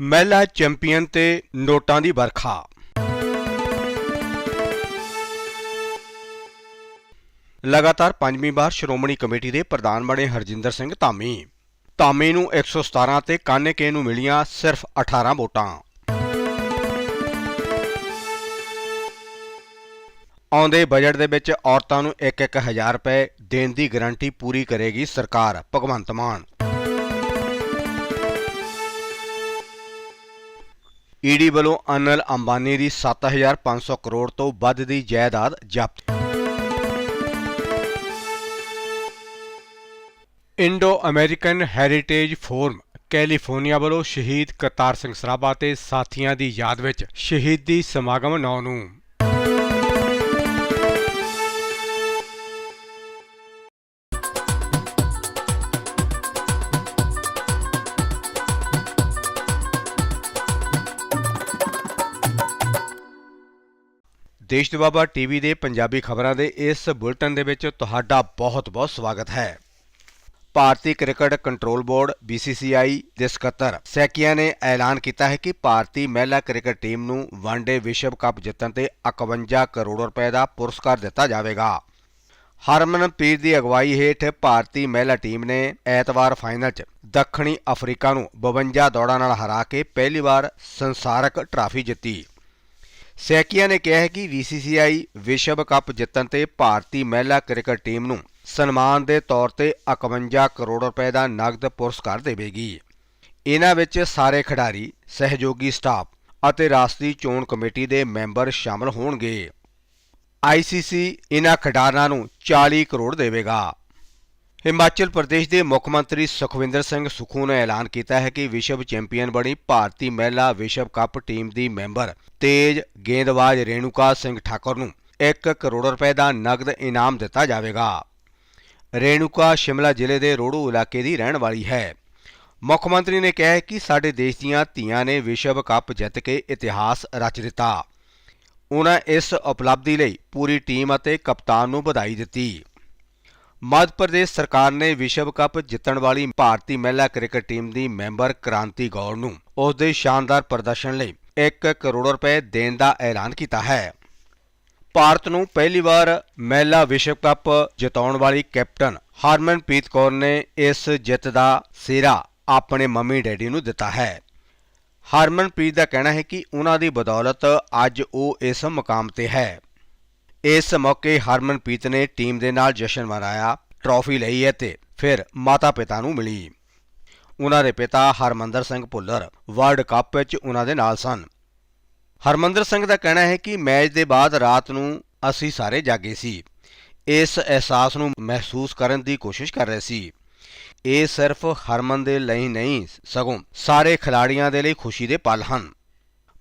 ਮਹਿਲਾ ਚੈਂਪੀਅਨ ਤੇ ਨੋਟਾਂ ਦੀ ਵਰਖਾ। ਲਗਾਤਾਰ ਪੰਜਵੀਂ ਵਾਰ ਸ਼੍ਰੋਮਣੀ ਕਮੇਟੀ ਦੇ ਪ੍ਰਧਾਨ ਬਣੇ ਹਰਜਿੰਦਰ ਸਿੰਘ ਧਾਮੀ। ਧਾਮੀ ਨੂੰ 117 ਤੇ ਕਾਨੇਕੇ ਨੂੰ ਮਿਲੀਆਂ ਸਿਰਫ 18 ਵੋਟਾਂ। ਆਉਂਦੇ ਬਜਟ ਦੇ ਵਿੱਚ ਔਰਤਾਂ ਨੂੰ 1-1000 ਰੁਪਏ ਦੇਣ ਦੀ ਗਾਰੰਟੀ ਪੂਰੀ ਕਰੇਗੀ ਸਰਕਾਰ, ਭਗਵੰਤ ਮਾਨ। ਈਡੀ ਵੱਲੋਂ ਅਨਲ ਅੰਬਾਨੀ ਦੀ 7500 ਕਰੋੜ ਤੋਂ ਵੱਧ ਦੀ ਜਾਇਦਾਦ ਜ਼ਬਤ। Indo American heritage forum California ਵੱਲੋਂ ਸ਼ਹੀਦ ਕਰਤਾਰ ਸਿੰਘ ਸਰਾਭਾ ਤੇ ਸਾਥੀਆਂ ਦੀ ਯਾਦ ਵਿੱਚ ਸ਼ਹੀਦੀ ਸਮਾਗਮ 9 ਨੂੰ ਦੇਸ਼ ਦੁਆਬਾ ਟੀਵੀ ਦੇ ਪੰਜਾਬੀ ਖਬਰਾਂ ਦੇ ਇਸ ਬੁਲਟਨ ਦੇ ਵਿੱਚ ਤੁਹਾਡਾ ਬਹੁਤ-ਬਹੁਤ ਸਵਾਗਤ ਹੈ। ਭਾਰਤੀ ਕ੍ਰਿਕਟ ਕੰਟਰੋਲ ਬੋਰਡ BCCI ਦੇ ਸਕੱਤਰ ਸੈਕੀਆ ਨੇ ਐਲਾਨ ਕੀਤਾ ਹੈ ਕਿ ਭਾਰਤੀ ਮਹਿਲਾ ਕ੍ਰਿਕਟ ਟੀਮ ਨੂੰ ਵਨਡੇ ਵਿਸ਼ਵ ਕੱਪ ਜਿੱਤਣ ਤੇ 51 ਕਰੋੜ ਰੁਪਏ ਦਾ ਪੁਰਸਕਾਰ ਦਿੱਤਾ ਜਾਵੇਗਾ। ਹਰਮਨਪ੍ਰੀਤ ਦੀ ਅਗਵਾਈ ਹੇਠ ਭਾਰਤੀ ਮਹਿਲਾ ਟੀਮ ਨੇ ਐਤਵਾਰ ਫਾਈਨਲ 'ਚ ਦੱਖਣੀ ਅਫਰੀਕਾ ਨੂੰ 52 ਦੌੜਾਂ ਨਾਲ ਹਰਾ ਕੇ ਪਹਿਲੀ ਵਾਰ ਸੰਸਾਰਕ ਟਰਾਫੀ ਜਿੱਤੀ। ਸੈਕੀਆ ਨੇ ਕਿਹਾ ਹੈ ਕਿ BCCI ਵਿਸ਼ਵ ਕੱਪ ਜਿੱਤਣ ਤੇ ਭਾਰਤੀ ਮਹਿਲਾ ਕ੍ਰਿਕਟ ਟੀਮ ਨੂੰ ਸਨਮਾਨ ਦੇ ਤੌਰ ਤੇ 51 ਕਰੋੜ ਰੁਪਏ ਦਾ ਨਗਦ ਪੁਰਸਕਾਰ ਦੇਵੇਗੀ। ਇਹਨਾਂ ਵਿੱਚ ਸਾਰੇ ਖਿਡਾਰੀ, ਸਹਿਯੋਗੀ ਸਟਾਫ ਅਤੇ ਰਾਸ਼ਟਰੀ ਚੋਣ ਕਮੇਟੀ ਦੇ ਮੈਂਬਰ ਸ਼ਾਮਲ ਹੋਣਗੇ। ICC ਇਹਨਾਂ ਖਿਡਾਰੀਆਂ ਨੂੰ 40 ਕਰੋੜ ਦੇਵੇਗਾ। ਹਿਮਾਚਲ ਪ੍ਰਦੇਸ਼ ਦੇ ਮੁੱਖ ਮੰਤਰੀ ਸੁਖਵਿੰਦਰ ਸਿੰਘ ਸੁਖੂ ਨੇ ਐਲਾਨ ਕੀਤਾ ਹੈ ਕਿ ਵਿਸ਼ਵ ਚੈਂਪੀਅਨ ਬਣੀ ਭਾਰਤੀ ਮਹਿਲਾ ਵਿਸ਼ਵ ਕੱਪ ਟੀਮ ਦੀ ਮੈਂਬਰ ਤੇਜ ਗੇਂਦਬਾਜ਼ ਰੇਣੂਕਾ ਸਿੰਘ ਠਾਕੁਰ ਨੂੰ 1 ਕਰੋੜ ਰੁਪਏ ਦਾ ਨਗਦ ਇਨਾਮ ਦਿੱਤਾ ਜਾਵੇਗਾ। ਰੇਣੂਕਾ ਸ਼ਿਮਲਾ ਜ਼ਿਲ੍ਹੇ ਦੇ ਰੋੜੂ ਇਲਾਕੇ ਦੀ ਰਹਿਣ ਵਾਲੀ ਹੈ। ਮੁੱਖ ਮੰਤਰੀ ਨੇ ਕਿਹਾ ਕਿ ਸਾਡੇ ਦੇਸ਼ ਦੀਆਂ ਧੀਆਂ ਨੇ ਵਿਸ਼ਵ ਕੱਪ ਜਿੱਤ ਕੇ ਇਤਿਹਾਸ ਰਚ ਦਿੱਤਾ। ਉਹਨਾਂ ਇਸ ਉਪਲਬਧੀ ਲਈ ਪੂਰੀ ਟੀਮ ਅਤੇ ਕਪਤਾਨ ਨੂੰ ਵਧਾਈ ਦਿੱਤੀ। ਮੱਧ ਪ੍ਰਦੇਸ਼ ਸਰਕਾਰ ਨੇ ਵਿਸ਼ਵ ਕੱਪ ਜਿੱਤਣ ਵਾਲੀ ਭਾਰਤੀ ਮਹਿਲਾ ਕ੍ਰਿਕਟ ਟੀਮ ਦੀ ਮੈਂਬਰ ਕ੍ਰਾਂਤੀ ਗੌਰ ਨੂੰ ਉਸ ਦੇ ਸ਼ਾਨਦਾਰ ਪ੍ਰਦਰਸ਼ਨ ਲਈ 1 ਕਰੋੜ ਰੁਪਏ ਦੇਣ ਦਾ ਐਲਾਨ ਕੀਤਾ ਹੈ। ਭਾਰਤ ਨੂੰ ਪਹਿਲੀ ਵਾਰ ਮਹਿਲਾ ਵਿਸ਼ਵ ਕੱਪ ਜਿਤਾਉਣ ਵਾਲੀ ਕੈਪਟਨ ਹਰਮਨਪ੍ਰੀਤ ਕੌਰ ਨੇ ਇਸ ਜਿੱਤ ਦਾ ਸਿਰਾ ਆਪਣੇ ਮੰਮੀ ਡੈਡੀ ਨੂੰ ਦਿੱਤਾ ਹੈ। ਹਰਮਨਪ੍ਰੀਤ ਦਾ ਕਹਿਣਾ ਹੈ ਕਿ ਉਹਨਾਂ ਦੀ ਬਦੌਲਤ ਅੱਜ ਉਹ ਇਸ ਮੁਕਾਮ ਤੇ ਹੈ। ਇਸ ਮੌਕੇ ਹਰਮਨਪ੍ਰੀਤ ਨੇ ਟੀਮ ਦੇ ਨਾਲ ਜਸ਼ਨ ਮਨਾਇਆ ਟਰਾਫੀ ਲਈ ਅਤੇ ਫਿਰ ਮਾਤਾ-ਪਿਤਾ ਨੂੰ ਮਿਲੀ। ਉਹਨਾਂ ਦੇ ਪਿਤਾ ਹਰਮੰਦਰ ਸਿੰਘ ਭੁੱਲਰ ਵਰਲਡ ਕੱਪ ਵਿੱਚ ਉਹਨਾਂ ਦੇ ਨਾਲ ਸਨ। ਹਰਮੰਦਰ ਸਿੰਘ ਦਾ ਕਹਿਣਾ ਹੈ ਕਿ ਮੈਚ ਦੇ ਬਾਅਦ ਰਾਤ ਨੂੰ ਅਸੀਂ ਸਾਰੇ ਜਾਗੇ ਸੀ। ਇਸ ਅਹਿਸਾਸ ਨੂੰ ਮਹਿਸੂਸ ਕਰਨ ਦੀ ਕੋਸ਼ਿਸ਼ ਕਰ ਰਹੇ ਸੀ। ਇਹ ਸਿਰਫ ਹਰਮਨ ਦੇ ਲਈ ਨਹੀਂ, ਸਗੋਂ ਸਾਰੇ ਖਿਡਾਰੀਆਂ ਦੇ ਲਈ ਖੁਸ਼ੀ ਦੇ ਪਲ ਹਨ।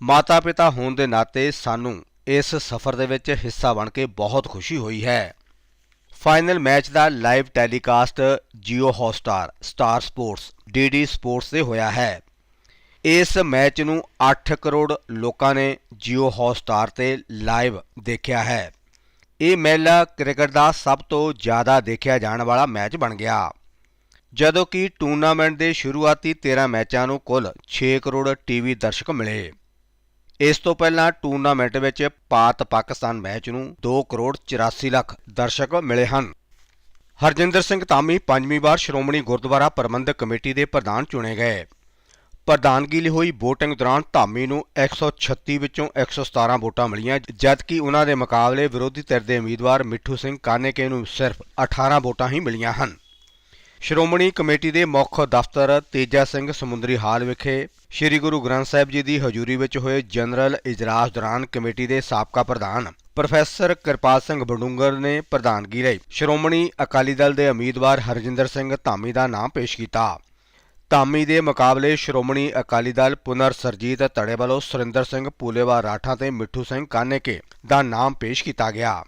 ਮਾਤਾ-ਪਿਤਾ ਹੋਣ ਦੇ ਨਾਤੇ ਸਾਨੂੰ ਇਸ ਸਫ਼ਰ ਦੇ ਵਿੱਚ ਹਿੱਸਾ ਬਣ ਕੇ ਬਹੁਤ ਖੁਸ਼ੀ ਹੋਈ ਹੈ। ਫਾਈਨਲ ਮੈਚ ਦਾ live telecast Jio Hotstar, star sports DD sports ਤੇ ਹੋਇਆ ਹੈ। ਇਸ ਮੈਚ ਨੂੰ 8 ਕਰੋੜ ਲੋਕਾਂ ਨੇ ਜੀਓ ਹੌਟਸਟਾਰ ਤੇ ਲਾਈਵ ਦੇਖਿਆ ਹੈ। ਇਹ ਮਹਿਲਾ ਕ੍ਰਿਕਟ ਦਾ ਸਭ ਤੋਂ ਜ਼ਿਆਦਾ ਦੇਖਿਆ ਜਾਣ ਵਾਲਾ ਮੈਚ ਬਣ ਗਿਆ। ਜਦੋਂ ਕਿ ਟੂਰਨਾਮੈਂਟ ਦੇ ਸ਼ੁਰੂਆਤੀ 13 ਮੈਚਾਂ ਨੂੰ ਕੁੱਲ 6 ਕਰੋੜ ਟੀਵੀ ਦਰਸ਼ਕ ਮਿਲੇ। ਇਸ ਤੋਂ ਪਹਿਲਾਂ ਟੂਰਨਾਮੈਂਟ ਵਿੱਚ ਭਾਰਤ ਪਾਕਿਸਤਾਨ ਮੈਚ ਨੂੰ 2 ਕਰੋੜ 84 ਲੱਖ ਦਰਸ਼ਕ ਮਿਲੇ ਹਨ। ਹਰਜਿੰਦਰ ਸਿੰਘ ਧਾਮੀ ਪੰਜਵੀਂ ਵਾਰ ਸ਼੍ਰੋਮਣੀ ਗੁਰਦੁਆਰਾ ਪ੍ਰਬੰਧਕ ਕਮੇਟੀ ਦੇ ਪ੍ਰਧਾਨ ਚੁਣੇ ਗਏ। ਪ੍ਰਧਾਨਗੀ ਲਈ ਹੋਈ VOTING ਦੌਰਾਨ ਧਾਮੀ ਨੂੰ 136 ਵਿੱਚੋਂ 117 ਵੋਟਾਂ ਮਿਲੀਆਂ, ਜਦਕਿ ਉਹਨਾਂ ਦੇ ਮੁਕਾਬਲੇ ਵਿਰੋਧੀ ਧਿਰ ਦੇ ਉਮੀਦਵਾਰ ਮਿੱਠੂ ਸਿੰਘ ਕਾਨੇਕੇ ਨੂੰ ਸਿਰਫ 18 ਵੋਟਾਂ ਹੀ ਮਿਲੀਆਂ ਹਨ। ਸ਼੍ਰੋਮਣੀ ਕਮੇਟੀ ਦੇ ਮੁੱਖ ਦਫ਼ਤਰ ਤੇਜਾ ਸਿੰਘ ਸਮੁੰਦਰੀ ਹਾਲ ਵਿਖੇ ਸ੍ਰੀ ਗੁਰੂ ਗ੍ਰੰਥ ਸਾਹਿਬ ਜੀ ਦੀ ਹਜ਼ੂਰੀ ਵਿੱਚ ਹੋਏ ਜਨਰਲ ਇਜਲਾਸ ਦੌਰਾਨ ਕਮੇਟੀ ਦੇ ਸਾਬਕਾ ਪ੍ਰਧਾਨ ਪ੍ਰੋਫੈਸਰ ਕਿਰਪਾਲ ਸਿੰਘ ਬਡੂੰਗਰ ਨੇ ਪ੍ਰਧਾਨਗੀ ਲਈ ਸ਼੍ਰੋਮਣੀ ਅਕਾਲੀ ਦਲ ਦੇ ਉਮੀਦਵਾਰ ਹਰਜਿੰਦਰ ਸਿੰਘ ਧਾਮੀ ਦਾ ਨਾਮ ਪੇਸ਼ ਕੀਤਾ। ਧਾਮੀ ਦੇ ਮੁਕਾਬਲੇ ਸ਼੍ਰੋਮਣੀ ਅਕਾਲੀ ਦਲ ਪੁਨਰ ਸਰਜੀਤ ਧੜੇ ਵੱਲੋਂ ਸੁਰਿੰਦਰ ਸਿੰਘ ਪੂਲੇਵਾ ਰਾਠਾਂ ਤੇ ਮਿੱਠੂ ਸਿੰਘ ਕਾਨੇਕੇ ਦਾ ਨਾਮ ਪੇਸ਼ ਕੀਤਾ ਗਿਆ।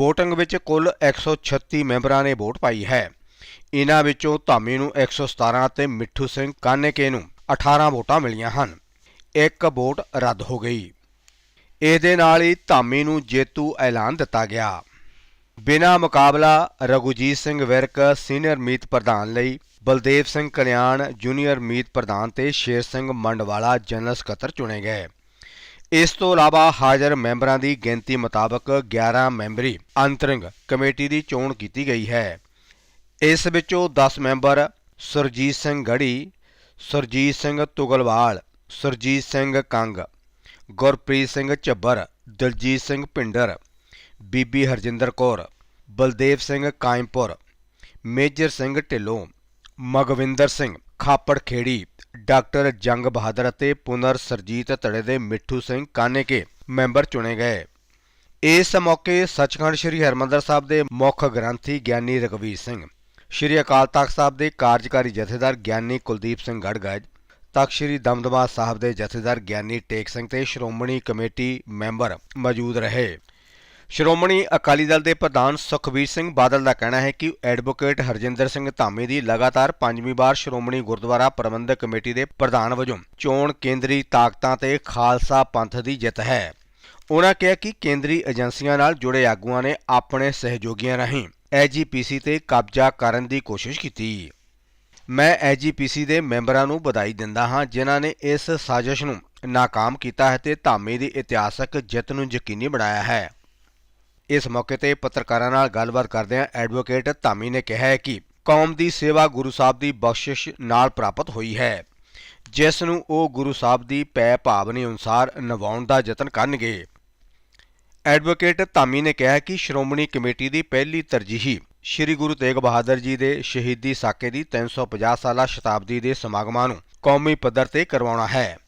VOTING ਵਿੱਚ ਕੁੱਲ 136 ਮੈਂਬਰਾਂ ਨੇ ਵੋਟ ਪਾਈ ਹੈ। ਇਨ੍ਹਾਂ ਵਿੱਚੋਂ ਧਾਮੀ ਨੂੰ 117 ਅਤੇ ਮਿੱਠੂ ਸਿੰਘ ਕਾਨੇਕੇ ਨੂੰ 18 ਵੋਟਾਂ ਮਿਲੀਆਂ ਹਨ। ਇੱਕ ਵੋਟ ਰੱਦ ਹੋ ਗਈ। ਇਹਦੇ ਨਾਲ ਹੀ ਧਾਮੀ ਨੂੰ ਜੇਤੂ ਐਲਾਨ ਦਿੱਤਾ ਗਿਆ। ਬਿਨਾ ਮੁਕਾਬਲਾ ਰਘੁਜੀਤ ਸਿੰਘ ਵਿਰਕ ਸੀਨੀਅਰ ਮੀਤ ਪ੍ਰਧਾਨ ਲਈ, ਬਲਦੇਵ ਸਿੰਘ ਕਲਿਆਣ ਜੂਨੀਅਰ ਮੀਤ ਪ੍ਰਧਾਨ ਤੇ ਸ਼ੇਰ ਸਿੰਘ ਮੰਡਵਾਲਾ ਜਨਰਲ ਸਕੱਤਰ ਚੁਣੇ ਗਏ। ਇਸ ਤੋਂ ਇਲਾਵਾ ਹਾਜ਼ਰ ਮੈਂਬਰਾਂ ਦੀ ਗਿਣਤੀ ਮੁਤਾਬਕ 11 ਮੈਂਬਰੀ ਅੰਤਰਿੰਗ ਕਮੇਟੀ ਦੀ ਚੋਣ ਕੀਤੀ ਗਈ ਹੈ। ਇਸ ਵਿੱਚੋਂ 10 ਮੈਂਬਰ ਸੁਰਜੀਤ ਸਿੰਘ ਗੜੀ ਸੁਰਜੀਤ ਸਿੰਘ ਤੁਗਲਵਾਲ, ਸੁਰਜੀਤ ਸਿੰਘ ਕੰਗ, ਗੁਰਪ੍ਰੀਤ ਸਿੰਘ ਝੱਬਰ, ਦਲਜੀਤ ਸਿੰਘ ਭਿੰਡਰ, ਬੀਬੀ ਹਰਜਿੰਦਰ ਕੌਰ, ਬਲਦੇਵ ਸਿੰਘ ਕਾਇਮਪੁਰ, ਮੇਜਰ ਸਿੰਘ ਢਿੱਲੋਂ, ਮਗਵਿੰਦਰ ਸਿੰਘ ਖਾਪੜ ਖੇੜੀ ਡਾਕਟਰ ਜੰਗ ਬਹਾਦਰ ਅਤੇ ਪੁਨਰ ਸਰਜੀਤ ਧੜੇ ਦੇ ਮਿੱਠੂ ਸਿੰਘ ਕਾਨੇਕੇ ਮੈਂਬਰ ਚੁਣੇ ਗਏ। ਇਸ ਮੌਕੇ ਸੱਚਖੰਡ ਸ੍ਰੀ ਹਰਮੰਦਰ ਸਾਹਿਬ ਦੇ ਮੁੱਖ ਗ੍ਰੰਥੀ ਗਿਆਨੀ ਰਘਵੀਰ ਸਿੰਘ ਸ੍ਰੀ ਅਕਾਲ ਤਖਤ ਸਾਹਿਬ ਦੇ ਕਾਰਜਕਾਰੀ ਜਥੇਦਾਰ ਗਿਆਨੀ ਕੁਲਦੀਪ ਸਿੰਘ ਗੜਗੜ ਤਖਤ ਸ੍ਰੀ ਦਮਦਮਾ ਸਾਹਿਬ ਦੇ ਜਥੇਦਾਰ ਗਿਆਨੀ ਟੇਕ ਸਿੰਘ ਤੇ ਸ਼੍ਰੋਮਣੀ ਕਮੇਟੀ ਮੈਂਬਰ ਮੌਜੂਦ ਰਹੇ। ਸ਼੍ਰੋਮਣੀ ਅਕਾਲੀ ਦਲ ਦੇ ਪ੍ਰਧਾਨ ਸੁਖਬੀਰ ਸਿੰਘ ਬਾਦਲ ਦਾ ਕਹਿਣਾ ਹੈ ਕਿ ਐਡਵੋਕੇਟ ਹਰਜਿੰਦਰ ਸਿੰਘ ਧਾਮੀ ਦੀ ਲਗਾਤਾਰ ਪੰਜਵੀਂ ਵਾਰ ਸ਼੍ਰੋਮਣੀ ਗੁਰਦੁਆਰਾ ਪ੍ਰਬੰਧਕ ਕਮੇਟੀ ਦੇ ਪ੍ਰਧਾਨ ਵਜੋਂ ਚੋਣ ਕੇਂਦਰੀ ਤਾਕਤਾਂ ਤੇ ਖਾਲਸਾ ਪੰਥ ਦੀ ਜਿੱਤ ਹੈ। ਉਹਨਾਂ ਕਿਹਾ ਕਿ ਕੇਂਦਰੀ ਏਜੰਸੀਆਂ ਨਾਲ ਜੁੜੇ ਆਗੂਆਂ ਨੇ ਆਪਣੇ ਸਹਿਯੋਗੀਆਂ ਰਾਹੀਂ ਐਜੀਪੀਸੀ ਤੇ ਕਬਜ਼ਾ ਕਰਨ ਦੀ ਕੋਸ਼ਿਸ਼ ਕੀਤੀ। ਮੈਂ ਐਜੀਪੀਸੀ ਦੇ ਮੈਂਬਰਾਂ ਨੂੰ ਵਧਾਈ ਦਿੰਦਾ ਹਾਂ, ਜਿਨ੍ਹਾਂ ਨੇ ਇਸ ਸਾਜ਼ਿਸ਼ ਨੂੰ ਨਾਕਾਮ ਕੀਤਾ ਹੈ ਤੇ ਧਾਮੀ ਦੀ ਇਤਿਹਾਸਕ ਜਿੱਤ ਨੂੰ ਯਕੀਨੀ ਬਣਾਇਆ ਹੈ। ਇਸ ਮੌਕੇ ਤੇ ਪੱਤਰਕਾਰਾਂ ਨਾਲ ਗੱਲਬਾਤ ਕਰਦਿਆਂ ਐਡਵੋਕੇਟ ਧਾਮੀ ਨੇ ਕਿਹਾ ਹੈ ਕਿ ਕੌਮ ਦੀ ਸੇਵਾ ਗੁਰੂ ਸਾਹਿਬ ਦੀ ਬਖਸ਼ਿਸ਼ ਨਾਲ ਪ੍ਰਾਪਤ ਹੋਈ ਹੈ, ਜਿਸ ਨੂੰ ਉਹ ਗੁਰੂ ਸਾਹਿਬ ਦੀ ਪੈ ਭਾਵਨੀ ਅਨੁਸਾਰ ਨਿਭਾਉਣ ਦਾ ਯਤਨ ਕਰਨਗੇ। ਐਡਵੋਕੇਟ ਧਾਮੀ ਨੇ ਕਿਹਾ ਕਿ ਸ਼੍ਰੋਮਣੀ ਕਮੇਟੀ ਦੀ ਪਹਿਲੀ ਤਰਜੀਹੀ ਸ੍ਰੀ ਗੁਰੂ ਤੇਗ ਬਹਾਦਰ ਜੀ ਦੇ ਸ਼ਹੀਦੀ ਸਾਕੇ ਦੀ 350 ਸਾਲਾ ਸ਼ਤਾਬਦੀ ਦੇ ਸਮਾਗਮਾਂ ਨੂੰ ਕੌਮੀ ਪੱਧਰ ਤੇ ਕਰਵਾਉਣਾ ਹੈ।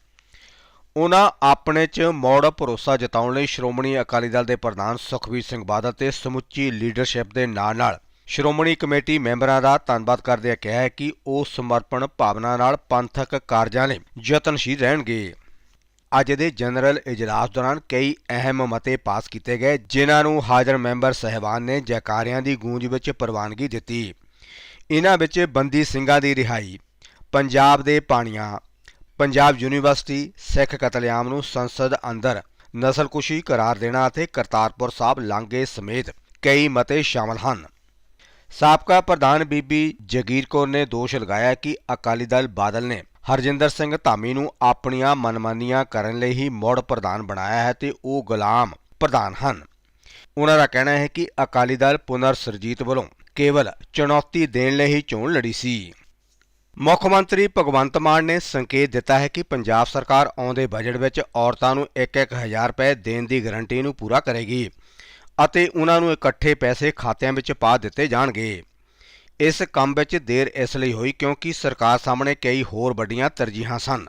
ਉਹਨਾਂ ਆਪਣੇ 'ਚ ਮੌੜ ਭਰੋਸਾ ਜਤਾਉਣ ਲਈ ਸ਼੍ਰੋਮਣੀ ਅਕਾਲੀ ਦਲ ਦੇ ਪ੍ਰਧਾਨ ਸੁਖਬੀਰ ਸਿੰਘ ਬਾਦਲ ਤੇ ਸਮੁੱਚੀ ਲੀਡਰਸ਼ਿਪ ਦੇ ਨਾਲ-ਨਾਲ ਸ਼੍ਰੋਮਣੀ ਕਮੇਟੀ ਮੈਂਬਰਾਂ ਦਾ ਧੰਨਵਾਦ ਕਰਦਿਆਂ ਕਿਹਾ ਹੈ ਕਿ ਉਹ ਸਮਰਪਣ ਭਾਵਨਾ ਨਾਲ ਪੰਥਕ ਕਾਰਜਾਂ ਲਈ ਯਤਨਸ਼ੀਲ ਰਹਿਣਗੇ। ਅੱਜ ਦੇ ਜਨਰਲ ਇਜਲਾਸ ਦੌਰਾਨ ਕਈ ਅਹਿਮ ਮਤੇ ਪਾਸ ਕੀਤੇ ਗਏ, ਜਿਨ੍ਹਾਂ ਨੂੰ ਹਾਜ਼ਰ ਮੈਂਬਰ ਸਹਿਬਾਨ ਨੇ ਜੈਕਾਰਿਆਂ ਦੀ ਗੂੰਜ ਵਿੱਚ ਪ੍ਰਵਾਨਗੀ ਦਿੱਤੀ। ਇਹਨਾਂ ਵਿੱਚ ਬੰਦੀ ਸਿੰਘਾਂ ਦੀ ਰਿਹਾਈ, ਪੰਜਾਬ ਦੇ ਪਾਣੀਆਂ, ਪੰਜਾਬ ਯੂਨੀਵਰਸਿਟੀ, ਸਿੱਖ ਕਤਲੇਆਮ ਨੂੰ ਸੰਸਦ ਅੰਦਰ ਨਸਲਕੁਸ਼ੀ ਕਰਾਰ ਦੇਣਾ ਅਤੇ ਕਰਤਾਰਪੁਰ ਸਾਹਿਬ ਲਾਂਘੇ ਸਮੇਤ ਕਈ ਮਤੇ ਸ਼ਾਮਲ ਹਨ। ਸਾਬਕਾ ਪ੍ਰਧਾਨ ਬੀਬੀ ਜਗੀਰ ਕੌਰ ਨੇ ਦੋਸ਼ ਲਗਾਇਆ ਕਿ ਅਕਾਲੀ ਦਲ ਬਾਦਲ ਨੇ ਹਰਜਿੰਦਰ ਸਿੰਘ ਧਾਮੀ ਨੂੰ ਆਪਣੀਆਂ ਮਨਮਾਨੀਆਂ ਕਰਨ ਲਈ ਹੀ ਮੁੜ ਪ੍ਰਧਾਨ ਬਣਾਇਆ ਹੈ ਤੇ ਉਹ ਗੁਲਾਮ ਪ੍ਰਧਾਨ ਹਨ। ਉਹਨਾਂ ਦਾ ਕਹਿਣਾ ਹੈ ਕਿ ਅਕਾਲੀ ਦਲ ਪੁਨਰ ਸਰਜੀਤ ਵੱਲੋਂ ਕੇਵਲ ਚੁਣੌਤੀ ਦੇਣ ਲਈ ਹੀ ਚੋਣ ਲੜੀ ਸੀ। ਮੁੱਖ ਮੰਤਰੀ ਭਗਵੰਤ ਮਾਨ ਨੇ ਸੰਕੇਤ ਦਿੱਤਾ ਹੈ ਕਿ ਪੰਜਾਬ ਸਰਕਾਰ ਆਉਂਦੇ ਬਜਟ ਵਿੱਚ ਔਰਤਾਂ ਨੂੰ 1-1000 ਰੁਪਏ ਦੇਣ ਦੀ ਗਾਰੰਟੀ ਨੂੰ ਪੂਰਾ ਕਰੇਗੀ ਅਤੇ ਉਹਨਾਂ ਨੂੰ ਇਕੱਠੇ ਪੈਸੇ ਖਾਤਿਆਂ ਵਿੱਚ ਪਾ ਦਿੱਤੇ ਜਾਣਗੇ। ਇਸ ਕੰਮ ਵਿੱਚ ਦੇਰ ਇਸ ਲਈ ਹੋਈ ਕਿਉਂਕਿ ਸਰਕਾਰ ਸਾਹਮਣੇ ਕਈ ਹੋਰ ਵੱਡੀਆਂ ਤਰਜੀਹਾਂ ਸਨ।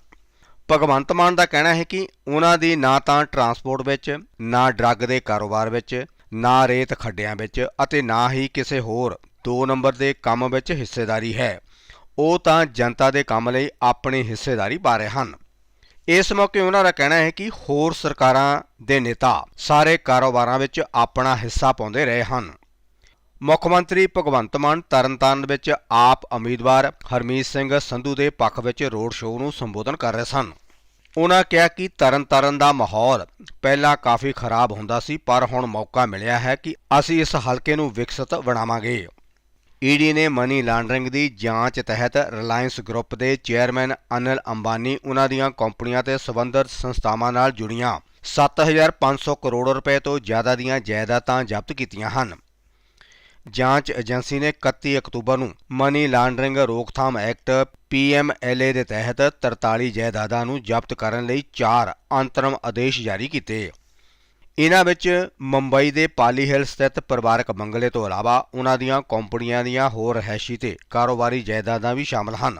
ਭਗਵੰਤ ਮਾਨ ਦਾ ਕਹਿਣਾ ਹੈ ਕਿ ਉਹਨਾਂ ਦੀ ਨਾ ਤਾਂ ਟਰਾਂਸਪੋਰਟ ਵਿੱਚ, ਨਾ ਡਰੱਗ ਦੇ ਕਾਰੋਬਾਰ ਵਿੱਚ, ਨਾ ਰੇਤ ਖੱਡਿਆਂ ਵਿੱਚ ਅਤੇ ਨਾ ਹੀ ਕਿਸੇ ਹੋਰ 2 ਨੰਬਰ ਦੇ ਕੰਮ ਵਿੱਚ ਹਿੱਸੇਦਾਰੀ ਹੈ। ਉਹ ਤਾਂ ਜਨਤਾ ਦੇ ਕੰਮ ਲਈ ਆਪਣੀ ਹਿੱਸੇਦਾਰੀ ਪਾ ਰਹੇ ਹਨ। ਇਸ ਮੌਕੇ ਉਹਨਾਂ ਦਾ ਕਹਿਣਾ ਹੈ ਕਿ ਹੋਰ ਸਰਕਾਰਾਂ ਦੇ ਨੇਤਾ ਸਾਰੇ ਕਾਰੋਬਾਰਾਂ ਵਿੱਚ ਆਪਣਾ ਹਿੱਸਾ ਪਾਉਂਦੇ ਰਹੇ ਹਨ। ਮੁੱਖ ਮੰਤਰੀ ਭਗਵੰਤ ਮਾਨ ਤਰਨਤਾਰਨ ਵਿੱਚ ਆਪ ਉਮੀਦਵਾਰ ਹਰਮੀਤ ਸਿੰਘ ਸੰਧੂ ਦੇ ਪੱਖ ਵਿੱਚ ਰੋਡ ਸ਼ੋਅ ਨੂੰ ਸੰਬੋਧਨ ਕਰ ਰਹੇ ਸਨ। ਉਹਨਾਂ ਕਿਹਾ ਕਿ ਤਰਨਤਾਰਨ ਦਾ ਮਾਹੌਲ ਪਹਿਲਾਂ ਕਾਫੀ ਖਰਾਬ ਹੁੰਦਾ ਸੀ, ਪਰ ਹੁਣ ਮੌਕਾ ਮਿਲਿਆ ਹੈ ਕਿ ਅਸੀਂ ਇਸ ਹਲਕੇ ਨੂੰ ਵਿਕਸਿਤ ਬਣਾਵਾਂਗੇ। ਈਡੀ ਨੇ ਮਨੀ ਲਾਂਡਰਿੰਗ ਦੀ ਜਾਂਚ ਤਹਿਤ ਰਿਲਾਇੰਸ ਗਰੁੱਪ ਦੇ ਚੇਅਰਮੈਨ ਅਨਿਲ ਅੰਬਾਨੀ ਉਹਨਾਂ ਦੀਆਂ ਕੰਪਨੀਆਂ ਤੇ ਸਬੰਧਤ ਸੰਸਥਾਵਾਂ ਨਾਲ ਜੁੜੀਆਂ। 7500 ਕਰੋੜ ਰੁਪਏ ਤੋਂ ਜ਼ਿਆਦਾ ਦੀਆਂ ਜਾਇਦਾਦਾਂ ਜ਼ਬਤ ਕੀਤੀਆਂ ਹਨ। ਜਾਂਚ ਏਜੰਸੀ ਨੇ 31 ਅਕਤੂਬਰ ਨੂੰ ਮਨੀ ਲਾਂਡਰਿੰਗ ਰੋਕਥਾਮ ਐਕਟ ਪੀਐਮਐਲਏ ਦੇ ਤਹਿਤ 43 ਜਾਇਦਾਦਾਂ ਨੂੰ ਜ਼ਬਤ ਕਰਨ ਲਈ 4 ਅੰਤਰਮ ਆਦੇਸ਼ ਜਾਰੀ ਕੀਤੇ। ਇਹਨਾਂ ਵਿੱਚ ਮੁੰਬਈ ਦੇ ਪਾਲੀ ਹਿਲ ਸਥਿਤ ਪਰਿਵਾਰਕ ਬੰਗਲੇ ਤੋਂ ਇਲਾਵਾ ਉਹਨਾਂ ਦੀਆਂ ਕੰਪਨੀਆਂ ਦੀਆਂ ਹੋਰ ਰਹਿਸ਼ੀ ਤੇ ਕਾਰੋਬਾਰੀ ਜਾਇਦਾਦਾਂ ਵੀ ਸ਼ਾਮਲ ਹਨ।